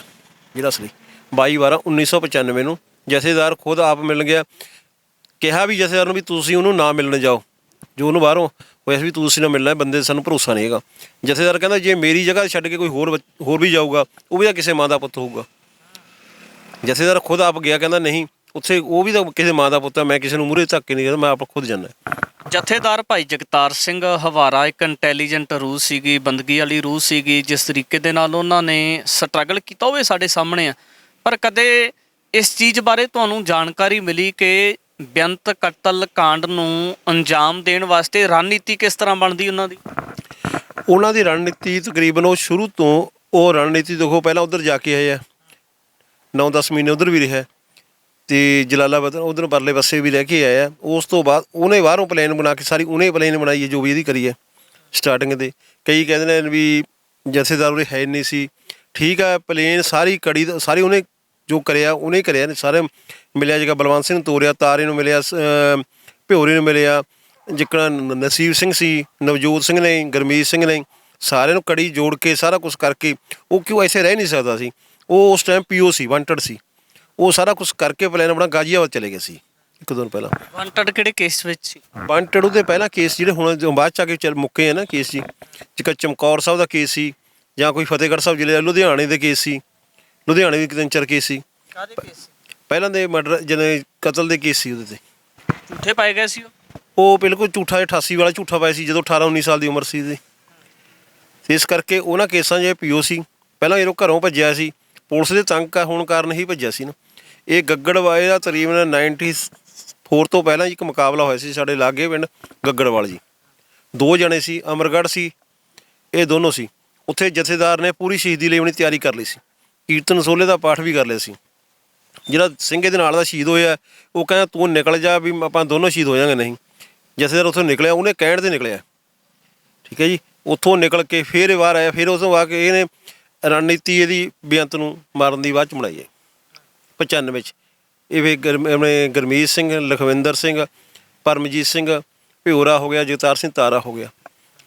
ਜਿਹੜਾ ਅਸਲੀ 22 12 1995 ਨੂੰ ਜਥੇਦਾਰ ਖੁਦ ਆਪ ਮਿਲਣ ਗਿਆ। ਕਿਹਾ ਵੀ ਜਥੇਦਾਰ ਨੂੰ ਵੀ ਤੁਸੀਂ ਉਹਨੂੰ ਨਾ ਮਿਲਣ ਜਾਓ। ਜੋ ਉਹਨੂੰ ਬਾਹਰੋਂ ਹੋਇਆ ਸੀ ਵੀ ਤੁਸੀਂ ਨਾ ਮਿਲਣਾ, ਬੰਦੇ ਸਾਨੂੰ ਭਰੋਸਾ ਨਹੀਂ ਹੈਗਾ। ਜਥੇਦਾਰ ਕਹਿੰਦਾ ਜੇ ਮੇਰੀ ਜਗ੍ਹਾ ਛੱਡ ਕੇ ਕੋਈ ਹੋਰ ਬੱਚ- ਹੋਰ ਵੀ ਜਾਊਗਾ, ਉਹ ਵੀ ਤਾਂ ਕਿਸੇ ਮਾਂ ਦਾ ਪੁੱਤ ਹੋਊਗਾ। ਜਥੇਦਾਰ ਖੁਦ ਆਪ ਗਿਆ, ਕਹਿੰਦਾ ਨਹੀਂ, ਉੱਥੇ ਉਹ ਵੀ ਤਾਂ ਕਿਸੇ ਮਾਂ ਦਾ ਪੁੱਤ ਹੈ, ਮੈਂ ਕਿਸੇ ਨੂੰ ਮੂਹਰੇ ਧੱਕ ਕੇ ਨਹੀਂ ਕਰਦਾ ਮੈਂ ਆਪ ਖੁਦ ਜਾਣਾ ਜਥੇਦਾਰ ਭਾਈ ਜਗਤਾਰ ਸਿੰਘ ਹਵਾਰਾ ਇੱਕ ਇੰਟੈਲੀਜੈਂਟ ਰੂਹ ਸੀਗੀ, ਬੰਦਗੀ ਵਾਲੀ ਰੂਹ ਸੀਗੀ, ਜਿਸ ਤਰੀਕੇ ਦੇ ਨਾਲ ਉਹਨਾਂ ਨੇ ਸਟਰਗਲ ਕੀਤਾ, ਉਹ ਵੀ ਸਾਡੇ ਸਾਹਮਣੇ ਆ। ਪਰ ਕਦੇ ਇਸ ਚੀਜ਼ ਬਾਰੇ ਤੁਹਾਨੂੰ ਜਾਣਕਾਰੀ ਮਿਲੀ ਕਿ ਬੇਅੰਤ ਕਤਲ ਕਾਂਡ ਨੂੰ ਅੰਜਾਮ ਦੇਣ ਵਾਸਤੇ ਰਣਨੀਤੀ ਕਿਸ ਤਰ੍ਹਾਂ ਬਣਦੀ ਉਹਨਾਂ ਦੀ? ਉਹਨਾਂ ਦੀ ਰਣਨੀਤੀ ਤਕਰੀਬਨ ਉਹ ਸ਼ੁਰੂ ਤੋਂ, ਉਹ ਰਣਨੀਤੀ ਦੇਖੋ, ਪਹਿਲਾਂ ਉਧਰ ਜਾ ਕੇ ਆਏ ਆ। 9-10 ਮਹੀਨੇ ਉਧਰ ਵੀ ਰਿਹਾ। ਤੇ ਜਲਾਲਾਬਾਦ ਉਧਰ ਪਰਲੇ ਪਾਸੇ ਵੀ ਰਹਿ ਕੇ ਆਇਆ। ਉਸ ਤੋਂ ਬਾਅਦ ਉਹਨੇ ਬਾਹਰੋਂ ਪਲਾਨ ਬਣਾ ਕੇ ਸਾਰੀ ਉਹਨੇ ਪਲਾਨ ਬਣਾਈ ਹੈ, ਜੋ ਵੀ ਇਹਦੀ ਕਰੀ ਹੈ ਸਟਾਰਟਿੰਗ ਦੇ ਕਈ ਕਹਿੰਦੇ ਨੇ ਵੀ ਜਥੇਦਾਰ ਉਰੇ ਹੈ ਨਹੀਂ ਸੀ। ਠੀਕ ਹੈ ਪਲੇਨ ਸਾਰੀ ਕੜੀ ਸਾਰੀ ਉਹਨੇ ਜੋ ਕਰਿਆ, ਉਹਨੇ ਕਰਿਆ। ਨੇ ਸਾਰੇ ਮਿਲਿਆ ਜਗਾ ਬਲਵੰਤ ਸਿੰਘ ਨੂੰ ਤੋਰਿਆ, ਤਾਰੇ ਨੂੰ ਮਿਲਿਆ, ਸ- ਭਿਉਰੀ ਨੂੰ ਮਿਲਿਆ, ਜਿੱਕਣਾ ਨਸੀਬ ਸਿੰਘ ਸੀ, ਨਵਜੋਤ ਸਿੰਘ ਨੇ, ਗਰਮੀਤ ਸਿੰਘ ਨੇ, ਸਾਰਿਆਂ ਨੂੰ ਕੜੀ ਜੋੜ ਕੇ ਸਾਰਾ ਕੁਝ ਕਰਕੇ, ਉਹ ਕਿਉਂ ਐਸੇ ਰਹਿ ਨਹੀਂ ਸਕਦਾ ਸੀ? ਉਹ ਉਸ ਟਾਈਮ ਪੀਓ ਸੀ ਵਾਂਟਡ ਸੀ। ਉਹ ਸਾਰਾ ਕੁਝ ਕਰਕੇ ਪਲਾਨ ਆਪਣਾ ਗਾਜੀਆਬਾਦ ਚਲੇ ਗਏ ਸੀ ਇੱਕ ਦਿਨ ਪਹਿਲਾਂ। ਵਾਂਟਡ ਕਿਹੜੇ ਕੇਸ ਵਿੱਚ ਸੀ? ਵਾਂਟਡ ਉਹਦੇ ਪਹਿਲਾਂ ਕੇਸ ਜਿਹੜੇ ਹੁਣ ਜੋ ਬਾਅਦ ਚ ਆ ਕੇ ਚੱਲ ਮੁੱਕੇ ਆ ਨਾ ਕੇਸ ਜੀ ਜਿੱਕਾ ਚਮਕੌਰ ਸਾਹਿਬ ਦਾ ਕੇਸ ਸੀ ਜਾਂ ਕੋਈ ਫਤਿਹਗੜ੍ਹ ਸਾਹਿਬ ਜ਼ਿਲ੍ਹੇ ਦਾ ਲੁਧਿਆਣੇ ਦੇ ਕੇਸ ਸੀ ਲੁਧਿਆਣੇ ਵੀ ਤਿੰਨ ਚਾਰ ਕੇਸ ਸੀ। ਕਾਦੇ ਕੇਸ ਪਹਿਲਾਂ ਦੇ ਮਰਡਰ ਜਿਹਨੇ ਕਤਲ ਦੇ ਕੇਸ ਸੀ ਉਹਦੇ ਤੇ। ਝੂਠੇ ਪਾਏ ਗਏ ਸੀ ਉਹ? ਉਹ ਬਿਲਕੁਲ ਝੂਠਾ 88 ਵਾਲਾ ਝੂਠਾ ਪਾਇਆ ਸੀ ਜਦੋਂ 18 19 ਸਾਲ ਦੀ ਉਮਰ ਸੀ ਇਹਦੀ ਤੇ ਇਸ ਕਰਕੇ ਉਹਨਾਂ ਕੇਸਾਂ 'ਚ ਪੀਓ ਸੀ। ਪਹਿਲਾਂ ਜਦੋਂ ਘਰੋਂ ਭੱਜਿਆ ਸੀ। ਪੁਲਿਸ ਦੇ ਤੰਗ ਕਾ ਹੋਣ ਕਾਰਨ ਹੀ ਭੱਜਿਆ ਸੀ ਨਾ। ਇਹ ਗੱਗੜਵਾਏ ਦਾ ਤਕਰੀਬਨ 94 ਤੋਂ ਪਹਿਲਾਂ ਇੱਕ ਮੁਕਾਬਲਾ ਹੋਇਆ ਸੀ ਸਾਡੇ ਲਾਗੇ ਪਿੰਡ ਗੱਗੜਵਾਲ ਜੀ। ਦੋ ਜਣੇ ਸੀ, ਅਮਰਗੜ੍ਹ ਸੀ, ਇਹ ਦੋਨੋਂ ਸੀ। ਉੱਥੇ ਜਥੇਦਾਰ ਨੇ ਪੂਰੀ ਸ਼ਹੀਦੀ ਲਈ ਆਪਣੀ ਤਿਆਰੀ ਕਰ ਲਈ ਸੀ। ਕੀਰਤਨ ਸੋਲੇ ਦਾ ਪਾਠ ਵੀ ਕਰ ਲਿਆ ਸੀ। ਜਿਹੜਾ ਸਿੰਘ ਦੇ ਨਾਲ ਦਾ ਸ਼ਹੀਦ ਹੋਇਆ, ਉਹ ਕਹਿੰਦਾ, ਤੂੰ ਨਿਕਲ ਜਾ ਵੀ ਆਪਾਂ ਦੋਨੋਂ ਸ਼ਹੀਦ ਹੋ ਜਾਾਂਗੇ ਨਹੀਂ। ਜਥੇਦਾਰ ਉੱਥੋਂ ਨਿਕਲਿਆ, ਉਹਨੇ ਕਹਿਣ ਤੇ ਨਿਕਲਿਆ। ਠੀਕ ਹੈ ਜੀ? ਉੱਥੋਂ ਨਿਕਲ ਕੇ ਫਿਰ ਬਾਹਰ ਆਇਆ, ਫਿਰ ਉਸ ਤੋਂ ਆ ਕੇ ਇਹਨੇ ਰਣਨੀਤੀ ਇਹਦੀ ਬੇਅੰਤ ਨੂੰ ਮਾਰਨ ਦੀ ਬਾਅਦ ਚ ਬਣਾਈ ਹੈ। 95 ਚ। ਇਹ ਵੀ ਗਰਮ- ਆਪਣੇ ਗਰਮੀਤ ਸਿੰਘ, ਲਖਵਿੰਦਰ ਸਿੰਘ, ਪਰਮਜੀਤ ਸਿੰਘ ਭਿਉਰਾ ਹੋ ਗਿਆ, ਜਗਤਾਰ ਸਿੰਘ ਤਾਰਾ ਹੋ ਗਿਆ।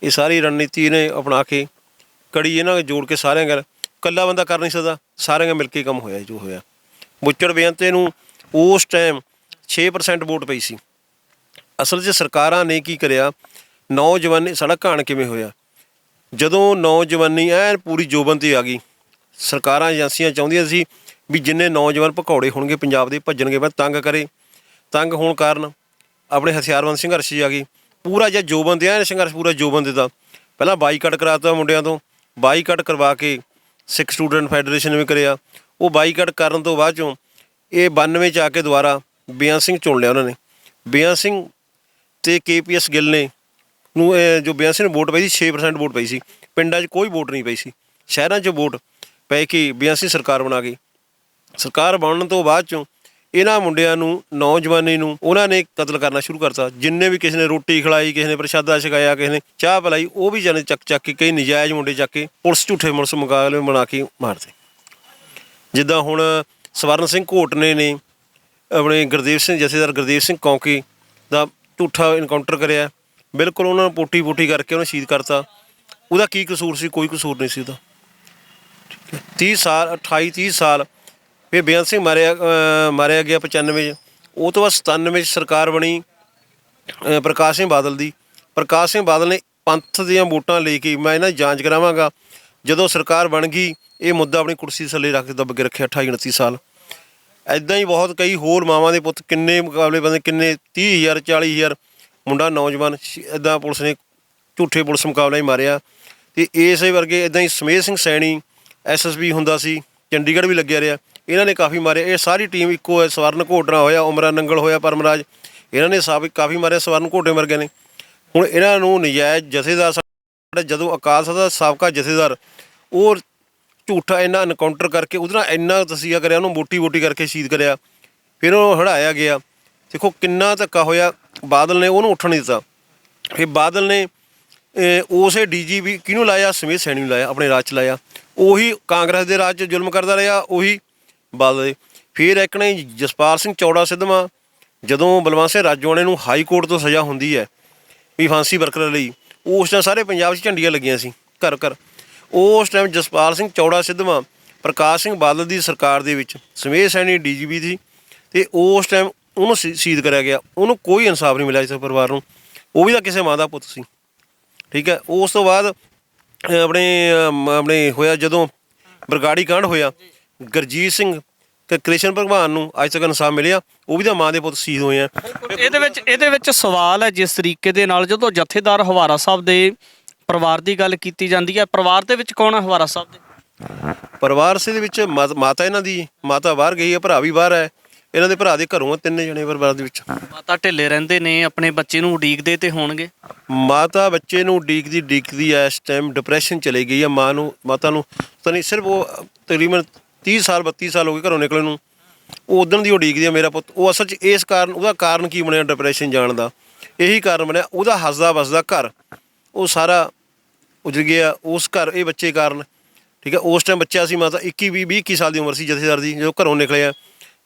ਇਹ ਸਾਰੀ ਰਣਨੀਤੀ ਨੇ ਅਪਣਾ ਕੇ ਕੜੀ ਇਹਨਾਂ ਨੂੰ ਜੋੜ ਕੇ ਸਾਰਿਆਂ ਨਾਲ ਇਕੱਲਾ ਬੰਦਾ ਕਰ ਨਹੀਂ ਸਕਦਾ, ਸਾਰਿਆਂ ਨਾਲ ਮਿਲ ਕੇ ਕੰਮ ਹੋਇਆ, ਜੋ ਹੋਇਆ। ਬੁੱਚੜ ਬੇਅੰਤੇ ਨੂੰ ਉਸ ਟਾਈਮ 6% ਵੋਟ ਪਈ ਸੀ। ਅਸਲ 'ਚ ਸਰਕਾਰਾਂ ਨੇ ਕੀ ਕਰਿਆ, ਨੌਜਵਾਨੀ, ਸਾਡਾ ਘਾਣ ਕਿਵੇਂ ਹੋਇਆ? ਜਦੋਂ ਨੌਜਵਾਨੀ ਐਨ ਪੂਰੀ ਜੋਬਨ ਤੇ ਆ ਗਈ, ਸਰਕਾਰਾਂ, ਏਜੰਸੀਆਂ ਚਾਹੁੰਦੀਆਂ ਸੀ ਵੀ ਜਿੰਨੇ ਨੌਜਵਾਨ ਭਕੌੜੇ ਹੋਣਗੇ, ਪੰਜਾਬ ਦੇ ਭੱਜਣਗੇ, ਮੈਂ ਤੰਗ ਕਰੇ। ਤੰਗ ਹੋਣ ਕਾਰਨ ਆਪਣੇ ਹਥਿਆਰਬੰਦ ਸੰਘਰਸ਼ 'ਚ ਆ ਗਈ। ਪੂਰਾ ਜੇ ਜੋਬਨ ਤੇ ਐਨ ਸੰਘਰਸ਼ ਪੂਰਾ ਜੋਬਨ ਦੇ ਦਾ। ਪਹਿਲਾਂ ਬਾਈਕਾਟ ਕਰਾਤਾ ਮੁੰਡਿਆਂ ਤੋਂ। ਬਾਈਕਾਟ ਕਰਵਾ ਕੇ ਸਿੱਖ ਸਟੂਡੈਂਟ ਫੈਡਰੇਸ਼ਨ ਨੇ ਵੀ ਕਰਿਆ। ਉਹ ਬਾਈਕਾਟ ਕਰਨ ਤੋਂ ਬਾਅਦ ਚੋਂ ਇਹ 92 ਚ ਆ ਕੇ ਦੁਬਾਰਾ ਬੇਅੰਤ ਸਿੰਘ ਚੁਣ ਲਿਆ ਉਹਨਾਂ ਨੇ। ਬੇਅੰਤ ਸਿੰਘ ਤੇ ਕੇਪੀਐਸ ਗਿੱਲ ਨੇ ਨੂੰ ਜੋ ਬੇਅੰਤ ਸਿੰਘ ਨੂੰ ਵੋਟ ਪਈ ਸੀ 6% ਵੋਟ ਪਈ ਸੀ। ਪਿੰਡਾਂ 'ਚ ਕੋਈ ਵੋਟ ਨਹੀਂ ਪਈ ਸੀ। ਸ਼ਹਿਰਾਂ 'ਚ ਵੋਟ ਪੈ ਕੇ ਬੇਅੰਤ ਸਿੰਘ ਸਰਕਾਰ ਬਣਾ ਗਈ। ਸਰਕਾਰ ਬਣਨ ਤੋਂ ਬਾਅਦ ਚੋਂ ਇਹਨਾਂ ਮੁੰਡਿਆਂ ਨੂੰ, ਨੌਜਵਾਨੀ ਨੂੰ ਉਹਨਾਂ ਨੇ ਕਤਲ ਕਰਨਾ ਸ਼ੁਰੂ ਕਰਤਾ। ਜਿੰਨੇ ਵੀ ਕਿਸੇ ਨੇ ਰੋਟੀ ਖਿਲਾਈ, ਕਿਸੇ ਨੇ ਪ੍ਰਸ਼ਾਦਾ ਛਕਾਇਆ, ਕਿਸੇ ਨੇ ਚਾਹ ਪਿਲਾਈ, ਉਹ ਵੀ ਜਾਨੇ ਚੱਕ ਚੱਕ ਕੇ ਕਈ ਨਜਾਇਜ਼ ਮੁੰਡੇ ਚੱਕ ਕੇ ਪੁਲਿਸ ਝੂਠੇ ਮੁਲਸ ਮੁਕਾਬਲੇ ਬਣਾ ਕੇ ਮਾਰਦੇ। ਜਿੱਦਾਂ ਹੁਣ ਸਵਰਨ ਸਿੰਘ ਘੋਟਨੇ ਨੇ ਆਪਣੇ ਗੁਰਦੇਵ ਸਿੰਘ, ਜਥੇਦਾਰ ਗੁਰਦੇਵ ਸਿੰਘ ਕੌਂਕੀ ਦਾ ਝੂਠਾ ਇਨਕਾਊਂਟਰ ਕਰਿਆ। ਬਿਲਕੁਲ ਉਹਨਾਂ ਨੂੰ ਪੋਟੀ ਪੋਟੀ ਕਰਕੇ ਉਹਨੂੰ ਸ਼ਹੀਦ ਕਰਤਾ। ਉਹਦਾ ਕੀ ਕਸੂਰ ਸੀ? ਕੋਈ ਕਸੂਰ ਨਹੀਂ ਸੀ ਉਹਦਾ। 30 ਸਾਲ 28 30 ਸਾਲ ਫਿਰ ਬੇਅੰਤ ਸਿੰਘ ਮਾਰਿਆ, ਅਹ, ਮਾਰਿਆ ਗਿਆ 95 ਚ। ਉਹ ਤੋਂ ਬਾਅਦ 97 ਚ ਸਰਕਾਰ ਬਣੀ, ਅਹ, ਪ੍ਰਕਾਸ਼ ਸਿੰਘ ਬਾਦਲ ਦੀ। ਪ੍ਰਕਾਸ਼ ਸਿੰਘ ਬਾਦਲ ਨੇ ਪੰਥ ਦੀਆਂ ਵੋਟਾਂ ਲੈ ਕੇ ਮੈਂ ਇਹਨਾਂ ਦੀ ਜਾਂਚ ਕਰਾਵਾਂਗਾ। ਜਦੋਂ ਸਰਕਾਰ ਬਣ ਗਈ, ਇਹ ਮੁੱਦਾ ਆਪਣੀ ਕੁਰਸੀ ਥੱਲੇ ਰੱਖ ਕੇ ਦੱਬ ਕੇ ਰੱਖਿਆ 28 29 ਸਾਲ। ਐਦਾਂ ਹੀ ਬਹੁਤ ਕਈ ਹੋਰ ਮਾਵਾਂ ਦੇ ਪੁੱਤ, ਕਿੰਨੇ ਮੁਕਾਬਲੇ ਬੰਦੇ, ਕਿੰਨੇ 30000 40000 ਮੁੰਡਾ ਨੌਜਵਾਨ ਐਦਾਂ ਪੁਲਿਸ ਨੇ ਝੂਠੇ ਪੁਲਿਸ ਮੁਕਾਬਲਾ ਹੀ ਮਾਰਿਆ। ਤੇ ਇਸੇ ਵਰਗੇ ਐਦਾਂ ਹੀ ਸਮੇਤ ਸਿੰਘ ਸੈਣੀ ਐਸਐਸਬੀ ਹੁੰਦਾ ਸੀ, ਚੰਡੀਗੜ੍ਹ ਵੀ ਲੱਗਿਆ ਰਿਹਾ। ਇਹਨਾਂ ਨੇ ਕਾਫੀ ਮਾਰੇ। ਇਹ ਸਾਰੀ ਟੀਮ ਇੱਕੋ ਹੈ ਸਵਰਨ ਘੋਟਣਾ ਹੋਇਆ ਉਮਰਾ ਨੰਗਲ ਹੋਇਆ ਪਰਮਰਾਜ। ਇਹਨਾਂ ਨੇ ਸਾਬ ਕਾਫੀ ਮਾਰੇ ਸਵਰਨ ਘੋਟੇ ਵਰਗੇ ਨੇ। ਹੁਣ ਇਹਨਾਂ ਨੂੰ ਨਜਾਇਜ਼ ਜਥੇਦਾਰ ਸਾਡੇ ਜਦੋਂ ਅਕਾਲ ਸਭਾ ਦਾ ਸਾਬਕਾ ਜਥੇਦਾਰ ਉਹ ਝੂਠਾ ਇੰਨਾ ਐਨਕਾਊਂਟਰ ਕਰਕੇ ਉਹਦੇ ਨਾਲ ਇੰਨਾ ਤਸੀਹਾ ਕਰਿਆ ਉਹਨੂੰ ਮੋਟੀ ਮੋਟੀ ਕਰਕੇ ਸ਼ਹੀਦ ਕਰਿਆ। ਫਿਰ ਉਹ ਹੜਾਇਆ ਗਿਆ। ਦੇਖੋ ਕਿੰਨਾ ਧੱਕਾ ਹੋਇਆ। ਬਾਦਲ ਨੇ ਉਹਨੂੰ ਉੱਠਣ ਨਹੀਂ ਦਿੱਤਾ। ਫਿਰ ਬਾਦਲ ਨੇ ਅਹ, ਉਸੇ ਡੀਜੀਪੀ ਕਿਹਨੂੰ ਲਾਇਆ? ਸਮੇਤ ਸੈਣੀ ਨੂੰ ਲਾਇਆ ਆਪਣੇ ਰਾਜ ਚ ਲਾਇਆ। ਉਹੀ ਕਾਂਗਰਸ ਦੇ ਰਾਜ ਚ ਜ਼ੁਲਮ ਕਰਦਾ ਰਿਹਾ ਉਹੀ ਬਾਦਲ ਦੇ ਫਿਰ ਇੱਕ ਨੇ ਜਸਪਾਲ ਸਿੰਘ ਚੌੜਾ ਸਿੱਧਵਾਂ, ਜਦੋਂ ਬਲਵੰਤ ਸਿੰਘ ਰਾਜੋਆਣੇ ਨੂੰ ਹਾਈ ਕੋਰਟ ਤੋਂ ਸਜ਼ਾ ਹੁੰਦੀ ਹੈ ਵੀ ਫਾਂਸੀ ਵਰਕਰ ਲਈ, ਉਸ ਟਾਈਮ ਸਾਰੇ ਪੰਜਾਬ 'ਚ ਝੰਡੀਆਂ ਲੱਗੀਆਂ ਸੀ, ਘਰ ਘਰ। ਉਸ ਟਾਈਮ ਜਸਪਾਲ ਸਿੰਘ ਚੌੜਾ ਸਿੱਧਵਾਂ, ਪ੍ਰਕਾਸ਼ ਸਿੰਘ ਬਾਦਲ ਦੀ ਸਰਕਾਰ ਦੇ ਵਿੱਚ ਸਮੇਤ ਸੈਣੀ ਡੀਜੀਪੀ ਸੀ ਤੇ ਉਸ ਟਾਈਮ ਉਹਨੂੰ ਸ਼ਹੀ- ਸ਼ਹੀਦ ਕਰਿਆ ਗਿਆ। ਉਹਨੂੰ ਕੋਈ ਇਨਸਾਫ ਨਹੀਂ ਮਿਲਿਆ ਇਸ ਪਰਿਵਾਰ ਨੂੰ। ਉਹ ਵੀ ਤਾਂ ਕਿਸੇ ਮਾਂ ਦਾ ਪੁੱਤ ਸੀ। ਠੀਕ ਹੈ? ਉਸ ਤੋਂ ਬਾਅਦ ਆਪਣੇ ਆਪਣੇ ਹੋਇਆ ਜਦੋਂ ਬਰਗਾੜੀ ਕਾਂਡ ਹੋਇਆ ਗੁਰਜੀਤ ਸਿੰਘ ਤੇ ਕ੍ਰਿਸ਼ਨ ਭਗਵਾਨ ਨੂੰ ਅੱਜ ਤੱਕ ਇਨਸਾਫ ਮਿਲਿਆ। ਉਹ ਵੀ ਤਾਂ ਮਾਂ ਦੇ ਪੁੱਤ ਸ਼ਹੀਦ ਹੋਏ ਆ। ਇਹਦੇ ਵਿੱਚ ਇਹਦੇ ਵਿੱਚ ਸਵਾਲ ਹੈ ਜਿਸ ਤਰੀਕੇ ਦੇ ਨਾਲ ਜਦੋਂ ਜਥੇਦਾਰ ਹਵਾਰਾ ਸਾਹਿਬ ਦੇ ਪਰਿਵਾਰ ਦੀ ਗੱਲ ਕੀਤੀ ਜਾਂਦੀ ਹੈ ਪਰਿਵਾਰ ਦੇ ਵਿੱਚ ਕੌਣ ਹੈ ਹਵਾਰਾ ਸਾਹਿਬ ਦੇ? ਪਰਿਵਾਰ ਸੇ ਦੇ ਵਿੱਚ ਮਾਤ- ਇਹਨਾਂ ਦੀ ਮਾਤਾ ਬਾਹਰ ਗਈ ਹੈ ਭਰਾ ਵੀ ਬਾਹਰ ਹੈ। ਇਹਨਾਂ ਦੇ ਭਰਾ ਦੇ ਘਰੋਂ ਆ ਤਿੰਨੇ ਜਣੇ ਪਰਿਵਾਰ ਦੇ ਵਿੱਚ। ਮਾਤਾ ਢਿੱਲੇ ਰਹਿੰਦੇ ਨੇ ਆਪਣੇ ਬੱਚੇ ਨੂੰ ਉਡੀਕਦੇ ਤੇ ਹੋਣਗੇ। ਮਾਤਾ ਬੱਚੇ ਨੂੰ ਡੀਕਦੀ ਡੀਕਦੀ ਐ ਇਸ ਟਾਈਮ ਡਿਪਰੈਸ਼ਨ ਚਲੇ ਗਈ ਹੈ ਮਾਂ ਨੂੰ ਮਾਤਾ ਨੂੰ। ਤਾਂ ਨਹੀਂ ਸਿਰਫ ਉਹ ਤਕਰੀਬਨ 30 ਸਾਲ 32 ਸਾਲ ਹੋ ਗਏ ਘਰੋਂ ਨਿਕਲਣ ਨੂੰ। ਉਹ ਉਦੋਂ ਦੀ ਉਡੀਕਦੀ ਆ ਮੇਰਾ ਪੁੱਤ। ਉਹ ਅਸਲ 'ਚ ਇਸ ਕਾਰਨ, ਉਹਦਾ ਕਾਰਨ ਕੀ ਬਣਿਆ ਡਿਪਰੈਸ਼ਨ ਜਾਣ ਦਾ? ਇਹੀ ਕਾਰਨ ਬਣਿਆ, ਉਹਦਾ ਹੱਸਦਾ ਵਸਦਾ ਘਰ। ਉਹ ਸਾਰਾ ਉਜੜ ਗਿਆ, ਉਸ ਘਰ, ਇਹ ਬੱਚੇ ਕਾਰਨ। ਠੀਕ ਹੈ ਉਸ ਟਾਈਮ ਬੱਚਾ ਸੀ ਮਾਤਾ 21 ਵੀਹ 20 21 ਸਾਲ ਦੀ ਉਮਰ ਸੀ, ਜਥੇਦਾਰ ਦੀ, ਜਦੋਂ ਘਰੋਂ ਨਿਕਲਿਆ।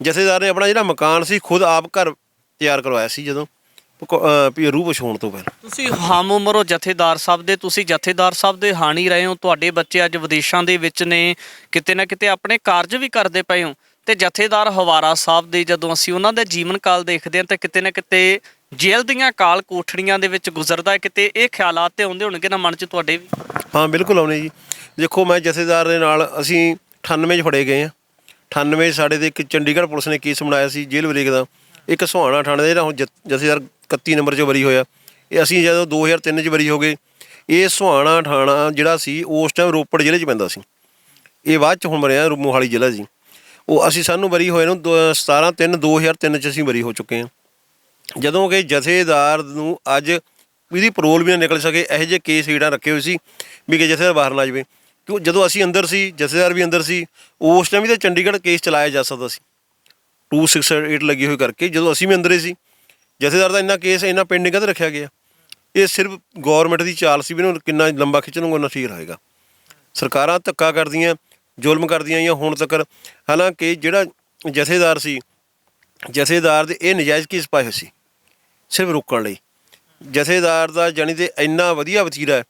ਜਥੇਦਾਰ ਨੇ ਆਪਣਾ ਜਿਹੜਾ ਮਕਾਨ ਸੀ, ਖੁਦ ਆਪ ਘਰ ਤਿਆਰ ਕਰਵਾਇਆ ਸੀ ਜਦੋਂ। ਭੁਕ- ਅਹ ਵੀ ਰੂਹ ਤੋਂ ਪਹਿਲਾਂ। ਤੁਸੀਂ ਹਮ ਉਮਰ ਹੋ ਜਥੇਦਾਰ ਸਾਹਿਬ ਦੇ ਤੁਸੀਂ ਜਥੇਦਾਰ ਸਾਹਿਬ ਦੇ ਹਾਣੀ ਰਹੇ ਹੋ ਤੁਹਾਡੇ ਬੱਚੇ ਅੱਜ ਵਿਦੇਸ਼ਾਂ ਦੇ ਵਿੱਚ ਨੇ ਕਿਤੇ ਨਾ ਕਿਤੇ ਆਪਣੇ ਕਾਰਜ ਵੀ ਕਰਦੇ ਪਏ ਹੋ। ਤੇ ਜਥੇਦਾਰ ਹਵਾਰਾ ਸਾਹਿਬ ਦੇ ਜਦੋਂ ਅਸੀਂ ਉਹਨਾਂ ਦਾ ਜੀਵਨ ਕਾਲ ਦੇਖਦੇ ਹਾਂ ਤਾਂ ਕਿਤੇ ਨਾ ਕਿਤੇ ਜੇਲ੍ਹ ਦੀਆਂ ਕਾਲ ਕੋਠੜੀਆਂ ਦੇ ਵਿੱਚ ਗੁਜ਼ਰਦਾ ਹੈ ਕਿਤੇ ਇਹ ਖਿਆਲਾਤ ਤੇ ਆਉਂਦੇ ਹੋਣਗੇ ਨਾ ਮਨ 'ਚ ਤੁਹਾਡੇ ਵੀ? ਹਾਂ ਬਿਲਕੁਲ ਆਉਣੇ ਜੀ। ਦੇਖੋ ਮੈਂ ਜਥੇਦਾਰ ਦੇ ਨਾਲ ਅਸੀਂ 98 ਚ ਫੜੇ ਗਏ ਆ 98 ਸਾਡੇ ਤੇ ਇੱਕ ਚੰਡੀਗੜ੍ਹ ਪੁਲਿਸ ਨੇ ਕੇਸ ਬਣਾਇਆ ਸੀ ਜੇਲ੍ਹ ਬਰੇਕ ਦਾ। ਇੱਕ ਸੁਹਾਣਾ ਥਾਣੇ ਦਾ ਜਿਹੜਾ ਹੁਣ ਜਥ- ਜਥੇਦਾਰ 31 ਨੰਬਰ 'ਚ ਬਰੀ ਹੋਇਆ। ਇਹ ਅਸੀਂ ਜਦੋਂ 2003 ਚ ਬਰੀ ਹੋ ਗਏ, ਇਹ ਸੁਹਾਣਾ ਥਾਣਾ ਜਿਹੜਾ ਸੀ ਉਸ ਟਾਈਮ ਰੋਪੜ ਜ਼ਿਲ੍ਹੇ 'ਚ ਪੈਂਦਾ ਸੀ। ਇਹ ਬਾਅਦ ਚ ਹੁਣ ਬਣਿਆ ਮੋਹਾਲੀ ਜ਼ਿਲ੍ਹਾ ਜੀ। ਉਹ ਅਸੀਂ ਸਾਨੂੰ ਬਰੀ ਹੋਏ ਨੂੰ 17 3 2003 ਚ ਅਸੀਂ ਬਰੀ ਹੋ ਚੁੱਕੇ ਹਾਂ। ਜਦੋਂ ਕਿ ਜਥੇਦਾਰ ਨੂੰ ਅੱਜ ਇਹਦੀ ਪਰੋਲ ਵੀ ਨਾ ਨਿਕਲ ਸਕੇ, ਇਹੋ ਜਿਹੇ ਕੇਸ ਹੀੜਾਂ ਰੱਖੇ ਹੋਏ ਸੀ ਵੀ ਕਿ ਜਥੇਦਾਰ ਬਾਹਰ ਨਾ ਜਾਵੇ। ਕਿਉਂ? ਜਦੋਂ ਅਸੀਂ ਅੰਦਰ ਸੀ, ਜਥੇਦਾਰ ਵੀ ਅੰਦਰ ਸੀ, ਉਸ ਟਾਈਮ ਵੀ ਤਾਂ ਚੰਡੀਗੜ੍ਹ ਕੇਸ ਚਲਾਇਆ ਜਾ ਸਕਦਾ ਸੀ। 268 ਲੱਗੀ ਹੋਈ ਕਰਕੇ ਜਦੋਂ ਅਸੀਂ ਵੀ ਅੰਦਰੇ ਸੀ ਜਥੇਦਾਰ ਦਾ ਇੰਨਾ ਕੇਸ, ਇੰਨਾ ਪੈਂਡਿੰਗ ਤੇ ਰੱਖਿਆ ਗਿਆ। ਇਹ ਸਿਰਫ ਗਵਰਨਮੈਂਟ ਦੀ ਚਾਲ ਸੀ ਵੀ ਇਹਨੂੰ ਕਿੰਨਾ ਲੰਬਾ ਖਿੱਚਣਗੇ ਉਹਨਾਂ ਠੀਕ ਰਹੇਗਾ ਸਰਕਾਰਾਂ ਧੱਕਾ ਕਰਦੀਆਂ, ਜ਼ੁਲਮ ਕਰਦੀਆਂ ਜਾਂ ਹੁਣ ਤੱਕ ਹਾਲਾਂਕਿ ਜਿਹੜਾ ਜਥੇਦਾਰ ਸੀ, ਜਥੇਦਾਰ ਦੇ ਇਹ ਨਜਾਇਜ਼ ਕੇਸ ਪਾਏ ਹੋਏ ਸੀ, ਸਿਰਫ ਰੋਕਣ ਲਈ। ਜਥੇਦਾਰ ਦਾ ਜਾਣੀ ਤੇ ਇੰਨਾ ਵਧੀਆ ਵਤੀਰਾ ਹੈ,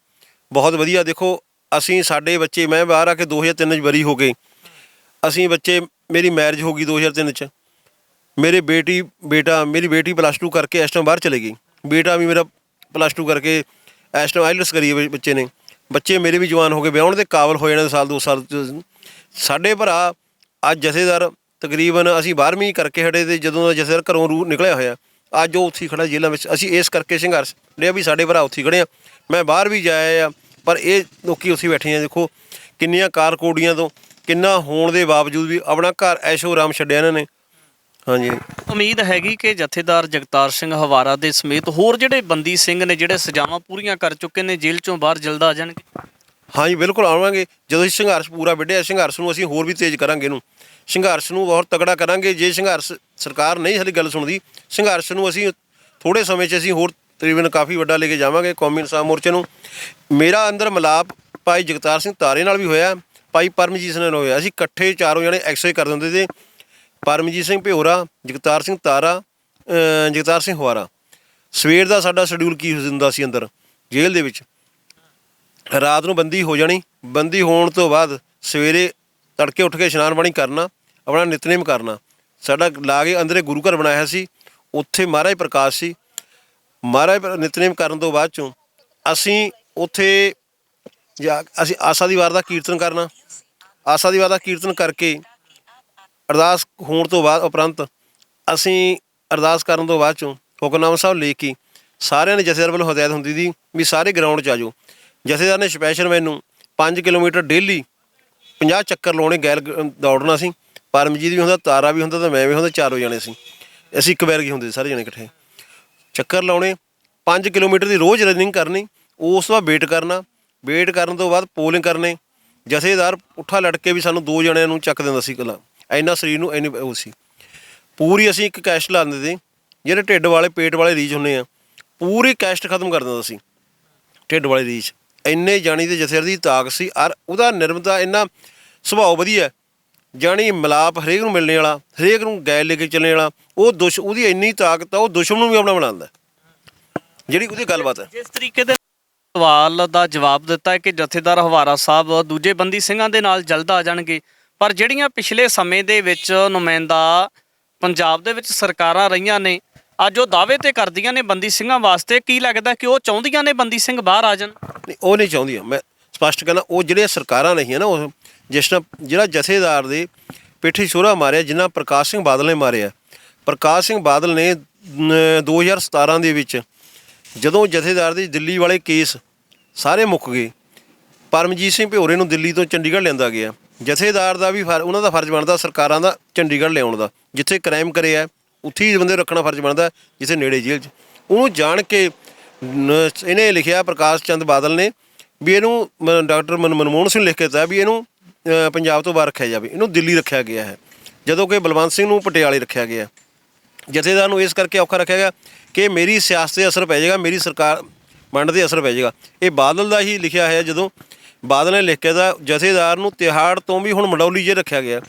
ਬਹੁਤ ਵਧੀਆ। ਦੇਖੋ, ਅਸੀਂ ਸਾਡੇ ਬੱਚੇ, ਮੈਂ ਬਾਹਰ ਆ ਕੇ 2003 ਚ ਬਰੀ ਹੋ ਗਏ। ਅਸੀਂ ਬੱਚੇ, ਮੇਰੀ ਮੈਰਿਜ ਹੋ ਗਈ 2003 ਚ। ਮੇਰੇ ਬੇਟੀ, ਬੇਟਾ, ਮੇਰੀ ਬੇਟੀ ਪਲੱਸ 2 ਕਰਕੇ ਇਸ ਟਾਈਮ ਬਾਹਰ ਚਲੇ ਗਈ। ਬੇਟਾ ਵੀ ਮੇਰਾ ਪਲੱਸ 2 ਕਰਕੇ ਇਸ ਟਾਈਮ ਆਈਲਟਸ ਕਰੀ ਹੈ ਬੱਚੇ ਨੇ। ਬੱਚੇ ਮੇਰੇ ਵੀ ਜਵਾਨ ਹੋ ਗਏ, ਵਿਆਹਣ ਦੇ ਕਾਬਲ ਹੋ ਜਾਣੇ ਸਾਲ, ਦੋ ਸਾਲ ਚ। ਸਾਡੇ ਭਰਾ ਅੱਜ ਜਥੇਦਾਰ ਤਕਰੀਬਨ ਅਸੀਂ 12ਵੀਂ ਕਰਕੇ ਹਟੇ ਤੇ ਜਦੋਂ ਦਾ ਜਥੇਦਾਰ ਘਰੋਂ ਰੂ ਨਿਕਲਿਆ ਹੋਇਆ, ਅੱਜ ਉਹ ਉੱਥੇ ਹੀ ਖੜਾ ਜੇਲ੍ਹਾਂ ਵਿੱਚ। ਅਸੀਂ ਇਸ ਕਰਕੇ ਸੰਘਰਸ਼ ਲਿਆ ਵੀ ਸਾਡੇ ਭਰਾ ਉੱਥੇ ਹੀ ਖੜੇ ਆ। ਮੈਂ ਬਾਹਰ ਵੀ ਜਾਇਆ ਆ ਪਰ ਇਹ ਲੋਕੀ ਉੱਥੇ ਬੈਠੇ ਆ, ਦੇਖੋ ਕਿੰਨੀਆਂ ਕਾਰ ਕੋਡੀਆਂ ਤੋਂ, ਕਿੰਨਾ ਹੋਣ ਦੇ ਬਾਵਜੂਦ ਵੀ ਆਪਣਾ ਘਰ ਐਸ਼ੋ ਆਰਾਮ ਛੱਡਿਆ ਇਹਨਾਂ ਨੇ। ਹਾਂਜੀ। ਉਮੀਦ ਹੈਗੀ ਕਿ ਜਥੇਦਾਰ ਜਗਤਾਰ ਸਿੰਘ ਹਵਾਰਾ ਦੇ ਸਮੇਤ ਹੋਰ ਜਿਹੜੇ ਬੰਦੀ ਸਿੰਘ ਨੇ ਜਿਹੜੇ ਸਜ਼ਾਵਾਂ ਪੂਰੀਆਂ ਕਰ ਚੁੱਕੇ ਨੇ ਜੇਲ੍ਹ ਚੋਂ ਬਾਹਰ ਜਲਦ ਆ ਜਾਣਗੇ? ਹਾਂਜੀ ਬਿਲਕੁਲ ਆਵਾਂਗੇ। ਜਦੋਂ ਅਸੀਂ ਸੰਘਰਸ਼ ਪੂਰਾ ਵਿੱਢਿਆ ਸੰਘਰਸ਼ ਨੂੰ ਅਸੀਂ ਹੋਰ ਵੀ ਤੇਜ਼ ਕਰਾਂਗੇ ਇਹਨੂੰ। ਸੰਘਰਸ਼ ਨੂੰ ਬਹੁਤ ਤਕੜਾ ਕਰਾਂਗੇ। ਜੇ ਸੰਘਰਸ਼ ਸਰਕਾਰ ਨਹੀਂ ਸਾਡੀ ਗੱਲ ਸੁਣਦੀ ਸੰਘਰਸ਼ ਨੂੰ ਅਸੀਂ ਥੋੜੇ ਸਮੇਂ 'ਚ ਅਸੀਂ ਹੋਰ ਤਕਰੀਬਨ ਕਾਫੀ ਵੱਡਾ ਲੈ ਕੇ ਜਾਵਾਂਗੇ ਕੌਮੀ ਇਨਸਾਫ ਮੋਰਚੇ ਨੂੰ। ਮੇਰਾ ਅੰਦਰ ਮਿਲਾਪ ਭਾਈ ਜਗਤਾਰ ਸਿੰਘ ਤਾਰੇ ਨਾਲ ਵੀ ਹੋਇਆ। ਭਾਈ ਪਰਮਜੀਤ ਸਿੰਘ ਨਾਲ ਹੋਇਆ। ਅਸੀਂ ਇਕੱਠੇ ਚਾਰੋਂ ਜਣੇ ਐਕਸਰਸਾਈਜ਼ ਕਰਦੇ ਹੁੰਦੇ ਤੇ ਪਰਮਜੀਤ ਸਿੰਘ ਭਿਓਰਾ, ਜਗਤਾਰ ਸਿੰਘ ਤਾਰਾ ਜਗਤਾਰ ਸਿੰਘ ਹਵਾਰਾ ਸਵੇਰ ਦਾ ਸਾਡਾ ਸ਼ਡਿਊਲ ਕੀ ਹੁੰਦਾ ਸੀ ਅੰਦਰ? ਜੇਲ੍ਹ ਦੇ ਵਿੱਚ। ਰਾਤ ਨੂੰ ਬੰਦੀ ਹੋ ਜਾਣੀ। ਬੰਦੀ ਹੋਣ ਤੋਂ ਬਾਅਦ ਸਵੇਰੇ ਤੜਕੇ ਉੱਠ ਕੇ ਇਸ਼ਨਾਨ ਪਾਣੀ ਕਰਨਾ, ਆਪਣਾ ਨਿਤਨੇਮ ਕਰਨਾ। ਸਾਡਾ ਲਾਗੇ ਅੰਦਰੇ ਗੁਰੂ ਘਰ ਬਣਾਇਆ ਸੀ। ਉੱਥੇ ਮਹਾਰਾਜ ਪ੍ਰਕਾਸ਼ ਸੀ। ਮਹਾਰਾਜ ਨਿਤਨੇਮ ਕਰਨ ਤੋਂ ਬਾਅਦ ਚੋਂ ਅਸੀਂ ਉੱਥੇ ਜਾ, ਅਸੀਂ ਆਸਾ ਦੀ ਵਾਰ ਦਾ ਕੀਰਤਨ ਕਰਨਾ। ਆਸਾ ਦੀ ਵਾਰ ਦਾ ਕੀਰਤਨ ਕਰਕੇ ਅਰਦਾਸ ਹੋਣ ਤੋਂ ਬਾਅਦ ਉਪਰੰਤ ਅਸੀਂ ਅਰਦਾਸ ਕਰਨ ਤੋਂ ਬਾਅਦ ਚੋਂ ਹੁਕਮਨਾਮਾ ਸਾਹਿਬ ਲੈ ਕੇ ਸਾਰਿਆਂ ਨੇ ਜਥੇਦਾਰ ਵੱਲੋਂ ਹਦਾਇਤ ਹੁੰਦੀ ਸੀ ਵੀ ਸਾਰੇ ਗਰਾਊਂਡ 'ਚ ਆ ਜਾਓ। ਜਥੇਦਾਰ ਨੇ ਸਪੈਸ਼ਲ ਮੈਨੂੰ 5 ਕਿਲੋਮੀਟਰ ਡੇਲੀ 50 ਚੱਕਰ ਲਾਉਣੇ ਗੈਲ ਦੌੜਨਾ ਸੀ। ਪਰਮਜੀਤ ਵੀ ਹੁੰਦਾ, ਤਾਰਾ ਵੀ ਹੁੰਦਾ ਤਾਂ ਮੈਂ ਵੀ ਹੁੰਦਾ, ਚਾਰੋਂ ਜਣੇ ਸੀ। ਅਸੀਂ ਇੱਕ ਵਾਰ ਹੀ ਹੁੰਦੇ ਸੀ, ਸਾਰੇ ਜਣੇ ਇਕੱਠੇ। ਚੱਕਰ ਲਾਉਣੇ 5 ਕਿਲੋਮੀਟਰ ਦੀ ਰੋਜ਼ ਰਨਿੰਗ ਕਰਨੀ, ਉਸ ਤੋਂ ਬਾਅਦ ਵੇਟ ਕਰਨਾ। ਵੇਟ ਕਰਨ ਤੋਂ ਬਾਅਦ ਪੋਲਿੰਗ ਕਰਨੇ। ਜਥੇਦਾਰ ਉੱਠਾ ਲੜ ਕੇ ਵੀ ਸਾਨੂੰ ਦੋ ਜਣਿਆਂ ਨੂੰ ਚੱਕ ਦਿੰਦਾ ਸੀ ਕਲਾ ਇੰਨਾ ਸਰੀਰ ਨੂੰ ਇੰਨੀ ਉਹ ਸੀ। ਪੂਰੀ ਅਸੀਂ ਇੱਕ ਕੈਸਟ ਲਾਉਂਦੇ ਸੀ, ਜਿਹੜੇ ਢਿੱਡ ਵਾਲੇ, ਪੇਟ ਵਾਲੇ ਰੀਜ ਹੁੰਨੇ ਆ, ਪੂਰੀ ਕੈਸਟ ਖਤਮ ਕਰ ਦਿੰਦਾ ਸੀ, ਢਿੱਡ ਵਾਲੇ ਰੀਜ ਇੰਨੇ ਜਾਣੀ ਤੇ ਜਥੇਦਾਰ ਦੀ ਤਾਕਤ ਸੀ, ਔਰ ਉਹਦਾ ਨਿਰਮਤਾ ਇੰਨਾ ਸੁਭਾਅ ਵਧੀਆ ਜਾਣੀ ਮਿਲਾਪ ਹਰੇਕ ਨੂੰ ਮਿਲਣੇ ਵਾਲਾ, ਹਰੇਕ ਨੂੰ ਗੈਲ ਲੈ ਕੇ ਚੱਲਣੇ ਵਾਲਾ, ਉਹ ਦੁਸ਼, ਉਹਦੀ ਇੰਨੀ ਤਾਕਤ ਆ, ਉਹ ਦੁਸ਼ਮਣ ਨੂੰ ਵੀ ਆਪਣਾ ਬਣਾਉਂਦਾ ਜਿਹੜੀ ਉਹਦੀ ਗੱਲਬਾਤ ਹੈ। ਜਿਸ ਤਰੀਕੇ ਦੇ ਸਵਾਲ ਦਾ ਜਵਾਬ ਦਿੱਤਾ ਕਿ ਜਥੇਦਾਰ ਹਵਾਰਾ ਸਾਹਿਬ, ਦੂਜੇ ਬੰਦੀ ਸਿੰਘਾਂ ਦੇ ਨਾਲ ਜਲਦ ਆ ਜਾਣਗੇ ਪਰ ਜਿਹੜੀਆਂ ਪਿਛਲੇ ਸਮੇਂ ਦੇ ਵਿੱਚ ਨੁਮਾਇੰਦਾ ਪੰਜਾਬ ਦੇ ਵਿੱਚ ਸਰਕਾਰਾਂ ਰਹੀਆਂ ਨੇ ਅੱਜ ਉਹ ਦਾਅਵੇ ਤੇ ਕਰਦੀਆਂ ਨੇ ਬੰਦੀ ਸਿੰਘਾਂ ਵਾਸਤੇ ਕੀ ਲੱਗਦਾ ਕਿ ਉਹ ਚਾਹੁੰਦੀਆਂ ਨੇ ਬੰਦੀ ਸਿੰਘ ਬਾਹਰ ਆ ਜਾਣ? ਨਹੀਂ ਉਹ ਨਹੀਂ ਚਾਹੁੰਦੀਆਂ। ਮੈਂ ਸਪਸ਼ਟ ਕਹਿੰਦਾ ਉਹ ਜਿਹੜੀਆਂ ਸਰਕਾਰਾਂ ਰਹੀਆਂ ਨਾ ਉਹ ਜਿਸ ਤਰ੍ਹਾਂ ਜਿਹੜਾ ਜਥੇਦਾਰ ਦੇ ਪਿੱਠੇ ਛੁਰਾ ਮਾਰਿਆ ਜਿੰਨਾ ਪ੍ਰਕਾਸ਼ ਸਿੰਘ ਬਾਦਲ ਨੇ ਮਾਰਿਆ ਪ੍ਰਕਾਸ਼ ਸਿੰਘ ਬਾਦਲ ਨੇ ਨ, 2017 ਦੇ ਵਿੱਚ ਜਦੋਂ ਜਥੇਦਾਰ ਦੇ ਦਿੱਲੀ ਵਾਲੇ ਕੇਸ ਸਾਰੇ ਮੁੱਕ ਗਏ ਪਰਮਜੀਤ ਸਿੰਘ ਭਿਓਰੇ ਨੂੰ ਦਿੱਲੀ ਤੋਂ ਚੰਡੀਗੜ੍ਹ ਲਿਆਂਦਾ ਗਿਆ ਜਥੇਦਾਰ ਦਾ ਵੀ ਫਰ- ਉਹਨਾਂ ਦਾ ਫਰਜ਼ ਬਣਦਾ ਸਰਕਾਰਾਂ ਦਾ ਚੰਡੀਗੜ੍ਹ ਲਿਆਉਣ ਦਾ, ਜਿੱਥੇ ਕ੍ਰਾਈਮ ਕਰਿਆ ਉੱਥੇ ਹੀ ਬੰਦੇ ਰੱਖਣਾ ਫਰਜ਼ ਬਣਦਾ, ਜਿੱਥੇ ਨੇੜੇ ਜੇਲ੍ਹ 'ਚ। ਉਹਨੂੰ ਜਾਣ ਕੇ ਇਹਨੇ ਲਿਖਿਆ ਪ੍ਰਕਾਸ਼ ਚੰਦ ਬਾਦਲ ਨੇ ਵੀ ਇਹਨੂੰ ਮ- ਡਾਕਟਰ ਮਨ- ਮਨਮੋਹਨ ਸਿੰਘ ਲਿਖ ਕੇ ਦਿੱਤਾ ਵੀ ਇਹਨੂੰ ਪੰਜਾਬ ਤੋਂ ਬਾਹਰ ਰੱਖਿਆ ਜਾਵੇ। ਇਹਨੂੰ ਦਿੱਲੀ ਰੱਖਿਆ ਗਿਆ ਹੈ। ਜਦੋਂ ਕਿ ਬਲਵੰਤ ਸਿੰਘ ਨੂੰ ਪਟਿਆਲੇ ਰੱਖਿਆ ਗਿਆ। ਜਥੇਦਾਰ ਨੂੰ ਇਸ ਕਰਕੇ ਔਖਾ ਰੱਖਿਆ ਗਿਆ ਕਿ ਮੇਰੀ ਸਿਆਸਤ ਤੇ ਅਸਰ ਪੈ ਜਾਏਗਾ, ਮੇਰੀ ਸਰਕਾਰ ਮੰਡ ਤੇ ਅਸਰ ਪੈ ਜਾਏਗਾ। ਇਹ ਬਾਦਲ ਦਾ ਹੀ ਲਿਖਿਆ ਹੈ ਜਦੋਂ ਬਾਦਲ ਨੇ ਲਿਖ ਕੇ ਦਾ ਜਥੇਦਾਰ ਨੂੰ ਤਿਹਾੜ ਤੋਂ ਵੀ ਹੁਣ ਮੰਡੌਲੀ ਜੇ ਰੱਖਿਆ ਗਿਆ।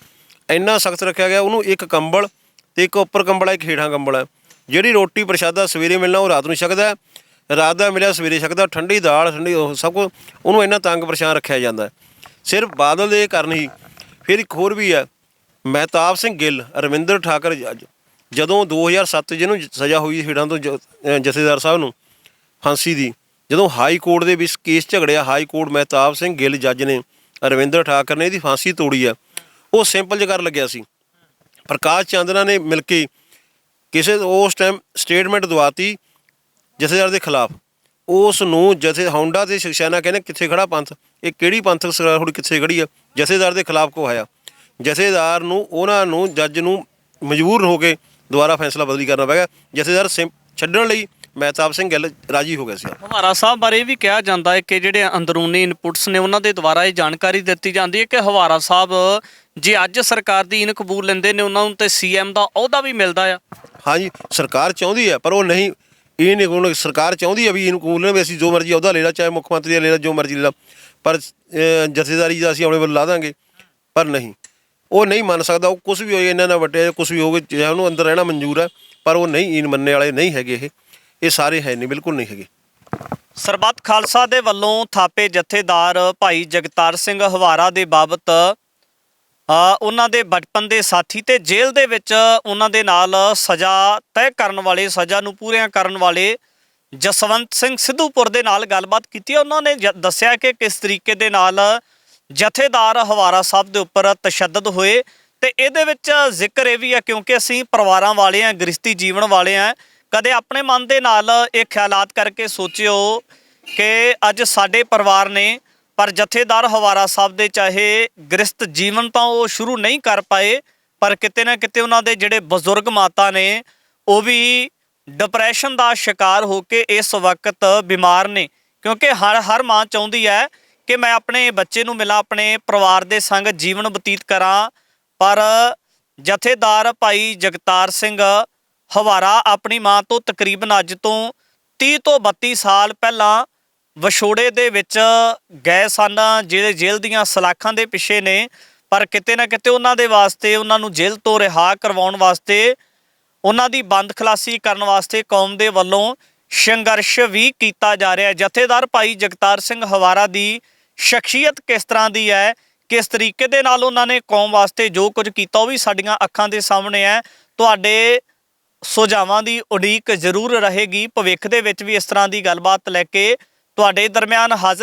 ਇੰਨਾ ਸਖਤ ਰੱਖਿਆ ਗਿਆ, ਉਹਨੂੰ ਇੱਕ ਕੰਬਲ ਤੇ ਇੱਕ ਉੱਪਰ ਕੰਬਲ ਹੈ ਇੱਕ ਹੇਠਾਂ ਕੰਬਲ ਹੈ ਜਿਹੜੀ ਰੋਟੀ ਪ੍ਰਸ਼ਾਦਾ ਸਵੇਰੇ ਮਿਲਣਾ, ਉਹ ਰਾਤ ਨੂੰ ਛਕਦਾ ਰਾਤ ਦਾ ਮਿਲਿਆ, ਸਵੇਰੇ ਛਕਦਾ, ਠੰਡੀ ਦਾਲ, ਠੰਡੀ ਸਭ ਕੁਝ ਉਹਨੂੰ ਇੰਨਾ ਤੰਗ ਪਰੇਸ਼ਾਨ ਰੱਖਿਆ ਜਾਂਦਾ ਸਿਰਫ ਬਾਦਲ ਦੇ ਕਾਰਨ ਹੀ। ਫਿਰ ਇੱਕ ਹੋਰ ਵੀ ਹੈ, ਮਹਿਤਾਬ ਸਿੰਘ ਗਿੱਲ, ਰਵਿੰਦਰ ਠਾਕਰ ਜੱਜ ਜਦੋਂ 2007 ਜਿਹਨੂੰ ਸਜ਼ਾ ਹੋਈ ਹੇਠਾਂ ਤੋਂ ਜ- ਜਥੇਦਾਰ ਸਾਹਿਬ ਨੂੰ, ਫਾਂਸੀ ਦੀ ਜਦੋਂ ਹਾਈ ਕੋਰਟ ਦੇ ਵਿੱਚ ਕੇਸ ਝਗੜਿਆ, ਹਾਈ ਕੋਰਟ ਮਹਿਤਾਬ ਸਿੰਘ ਗਿੱਲ ਜੱਜ ਨੇ ਰਵਿੰਦਰ ਠਾਕਰ ਨੇ ਇਹਦੀ ਫਾਂਸੀ ਤੋੜੀ ਆ। ਉਹ ਸਿੰਪਲ ਜਿਹਾ ਕਰਨ ਲੱਗਿਆ ਸੀ। ਪ੍ਰਕਾਸ਼ ਚਾਂਦਨਾ ਨੇ ਮਿਲ ਕੇ ਕਿਸੇ ਉਸ ਟਾਈਮ ਸਟੇਟਮੈਂਟ ਦਵਾਤੀ ਜਥੇਦਾਰ ਦੇ ਖਿਲਾਫ। ਉਸ ਨੂੰ ਜਥੇ ਹੌਂਡਾ ਤੇ ਸ਼ਿਕਸ਼ਾਨਾ ਕਹਿੰਦੇ ਕਿੱਥੇ ਖੜਾ ਪੰਥ? ਇਹ ਕਿਹੜੀ ਪੰਥਕ ਸਰਕਾਰ ਹੁਣ ਕਿੱਥੇ ਖੜੀ ਆ? ਜਥੇਦਾਰ ਦੇ ਖਿਲਾਫ ਕੋ ਜਥੇਦਾਰ ਨੂੰ, ਉਹਨਾਂ ਨੂੰ ਜੱਜ ਨੂੰ ਮਜਬੂਰ ਹੋ ਕੇ ਦੁਬਾਰਾ ਫੈਸਲਾ ਬਦਲੀ ਕਰਨਾ ਪੈ ਗਿਆ। ਜਥੇਦਾਰ ਸਿੰ- ਛੱਡਣ ਲਈ ਮਹਿਤਾਬ ਸਿੰਘ ਗਿੱਲ ਰਾਜੀ ਹੋ ਗਿਆ ਸੀ। ਹਵਾਰਾ ਸਾਹਿਬ ਬਾਰੇ ਇਹ ਵੀ ਕਿਹਾ ਜਾਂਦਾ ਹੈ ਕਿ ਜਿਹੜੇ ਅੰਦਰੂਨੀ ਇਨਪੁਟਸ ਨੇ ਉਹਨਾਂ ਦੇ ਦੁਆਰਾ ਇਹ ਜਾਣਕਾਰੀ ਦਿੱਤੀ ਜਾਂਦੀ ਹੈ ਕਿ ਹਵਾਰਾ ਸਾਹਿਬ ਜੇ ਅੱਜ ਸਰਕਾਰ ਦੀ ਇਨ ਕਬੂਲ ਲੈਂਦੇ ਨੇ ਉਹਨਾਂ ਨੂੰ ਤੇ ਸੀਐਮ ਦਾ ਅਹੁਦਾ ਵੀ ਮਿਲਦਾ ਆ। ਹਾਂਜੀ ਸਰਕਾਰ ਚਾਹੁੰਦੀ ਹੈ ਪਰ ਉਹ ਨਹੀਂ। ਇਹ ਨਹੀਂ ਹੁਣ ਸਰਕਾਰ ਚਾਹੁੰਦੀ ਹੈ ਵੀ ਇਹਨੂੰ ਕਬੂਲ ਵੀ ਅਸੀਂ ਜੋ ਮਰਜ਼ੀ ਅਹੁਦਾ ਲੈ ਲਾ ਚਾਹੇ ਮੁੱਖ ਮੰਤਰੀ ਦਾ ਲੈ ਲਾ ਜੋ ਮਰਜ਼ੀ ਲੈ ਲਾ ਪਰ ਜਥੇਦਾਰੀ ਦਾ ਅਸੀਂ ਆਪਣੇ ਵੱਲ ਲਾ ਦਾਂਗੇ ਪਰ ਨਹੀਂ। ਉਹ ਨਹੀਂ ਮੰਨ ਸਕਦਾ ਉਹ ਕੁਝ ਵੀ ਹੋਏ ਇਹਨਾਂ ਨਾਲ ਵੱਟਿਆ ਕੁਝ ਵੀ ਹੋਵੇ ਜੇ ਉਹਨੂੰ ਅੰਦਰ ਰਹਿਣਾ ਮਨਜ਼ੂਰ ਹੈ ਪਰ ਉਹ ਨਹੀਂ ਇਨ ਮੰਨਣੇ ਵਾਲੇ ਨਹੀਂ ਹੈਗੇ ਇਹ। ਇਹ ਸਾਰੇ ਹੈ ਨਹੀਂ, ਬਿਲਕੁਲ ਨਹੀਂ ਹੈਗੇ। ਸਰਬੱਤ ਖਾਲਸਾ ਦੇ ਵੱਲੋਂ ਥਾਪੇ ਜਥੇਦਾਰ ਭਾਈ ਜਗਤਾਰ ਸਿੰਘ ਹਵਾਰਾ ਦੇ ਬਾਬਤ ਉਹਨਾਂ ਦੇ ਬਚਪਨ ਦੇ ਸਾਥੀ ਤੇ ਜੇਲ੍ਹ ਦੇ ਵਿੱਚ ਉਹਨਾਂ ਦੇ ਨਾਲ ਸਜ਼ਾ ਤੈਅ ਕਰਨ ਵਾਲੇ, ਸਜ਼ਾ ਨੂੰ ਪੂਰੀਆਂ ਕਰਨ ਵਾਲੇ ਜਸਵੰਤ ਸਿੰਘ ਸਿੱਧੂਪੁਰ ਦੇ ਨਾਲ ਗੱਲਬਾਤ ਕੀਤੀ। ਹੈ ਉਹਨਾਂ ਨੇ ਜ- ਦੱਸਿਆ ਕਿ ਕਿਸ ਤਰੀਕੇ ਦੇ ਨਾਲ ਜਥੇਦਾਰ ਹਵਾਰਾ ਸਾਹਿਬ ਦੇ ਉੱਪਰ ਤਸ਼ੱਦਦ ਹੋਏ ਤੇ ਇਹਦੇ ਵਿੱਚ ਜ਼ਿਕਰ ਇਹ ਵੀ ਹੈ ਕਿਉਂਕਿ ਅਸੀਂ ਪਰਿਵਾਰਾਂ ਵਾਲੇ ਆ ਗ੍ਰਸਤੀ ਜੀਵਨ ਵਾਲੇ ਆ ਕਦੇ ਆਪਣੇ ਮਨ ਦੇ ਨਾਲ ਇਹ ਖਿਆਲਾਤ ਕਰਕੇ ਸੋਚਿਓ ਕਿ ਅੱਜ ਸਾਡੇ ਪਰਿਵਾਰ ਨੇ ਪਰ ਜਥੇਦਾਰ ਹਵਾਰਾ ਸਾਹਿਬ ਦੇ ਚਾਹੇ ਗ੍ਰਸਤ ਜੀਵਨ ਤਾਂ ਉਹ ਸ਼ੁਰੂ ਨਹੀਂ ਕਰ ਪਾਏ, ਪਰ ਕਿਤੇ ਨਾ ਕਿਤੇ ਉਹਨਾਂ ਦੇ ਜਿਹੜੇ ਬਜ਼ੁਰਗ ਮਾਤਾ ਨੇ, ਉਹ ਵੀ ਡਿਪਰੈਸ਼ਨ ਦਾ ਸ਼ਿਕਾਰ ਹੋ ਕੇ ਇਸ ਵਕਤ ਬਿਮਾਰ ਨੇ। ਕਿਉਂਕਿ ਹਰ ਹਰ ਮਾਂ ਚਾਹੁੰਦੀ ਹੈ ਕਿ ਮੈਂ ਆਪਣੇ ਬੱਚੇ ਨੂੰ ਮਿਲਾਂ, ਆਪਣੇ ਪਰਿਵਾਰ ਦੇ ਸੰਗ ਜੀਵਨ ਬਤੀਤ ਕਰਾਂ, ਪਰ ਜਥੇਦਾਰ ਭਾਈ ਜਗਤਾਰ ਸਿੰਘ ਹਵਾਰਾ ਆਪਣੀ ਮਾਂ ਤੋਂ ਤਕਰੀਬਨ ਅੱਜ ਤੋਂ 30 ਤੋਂ 32 ਸਾਲ ਪਹਿਲਾਂ ਵਿਛੋੜੇ ਦੇ ਵਿੱਚ ਗਏ ਸਨ, ਜਿਹੜੇ ਜੇਲ੍ਹ ਦੀਆਂ ਸਲਾਖਾਂ ਦੇ ਪਿੱਛੇ ਨੇ। ਪਰ ਕਿਤੇ ਨਾ ਕਿਤੇ ਉਹਨਾਂ ਦੇ ਵਾਸਤੇ, ਉਹਨਾਂ ਨੂੰ ਜੇਲ੍ਹ ਤੋਂ ਰਿਹਾ ਕਰਵਾਉਣ ਵਾਸਤੇ, ਉਹਨਾਂ ਦੀ ਬੰਦ ਖਲਾਸੀ ਕਰਨ ਵਾਸਤੇ ਕੌਮ ਦੇ ਵੱਲੋਂ ਸੰਘਰਸ਼ ਵੀ ਕੀਤਾ ਜਾ ਰਿਹਾ ਜਥੇਦਾਰ ਭਾਈ ਜਗਤਾਰ ਸਿੰਘ ਹਵਾਰਾ ਦੀ ਸ਼ਖਸੀਅਤ ਕਿਸ ਤਰ੍ਹਾਂ ਦੀ ਹੈ, ਕਿਸ ਤਰੀਕੇ ਦੇ ਨਾਲ ਉਹਨਾਂ ਨੇ ਕੌਮ ਵਾਸਤੇ ਜੋ ਕੁਝ ਕੀਤਾ, ਉਹ ਵੀ ਸਾਡੀਆਂ ਅੱਖਾਂ ਦੇ ਸਾਹਮਣੇ ਹੈ। ਤੁਹਾਡੇ ਸੁਝਾਵਾਂ ਦੀ ਉਡੀਕ ਜ਼ਰੂਰ ਰਹੇਗੀ। ਭਵਿੱਖ ਦੇ ਵਿੱਚ ਵੀ ਇਸ ਤਰ੍ਹਾਂ ਦੀ ਗੱਲਬਾਤ ਲੈ ਕੇ ਤੁਹਾਡੇ ਦਰਮਿਆਨ ਹਾਜ਼ਰ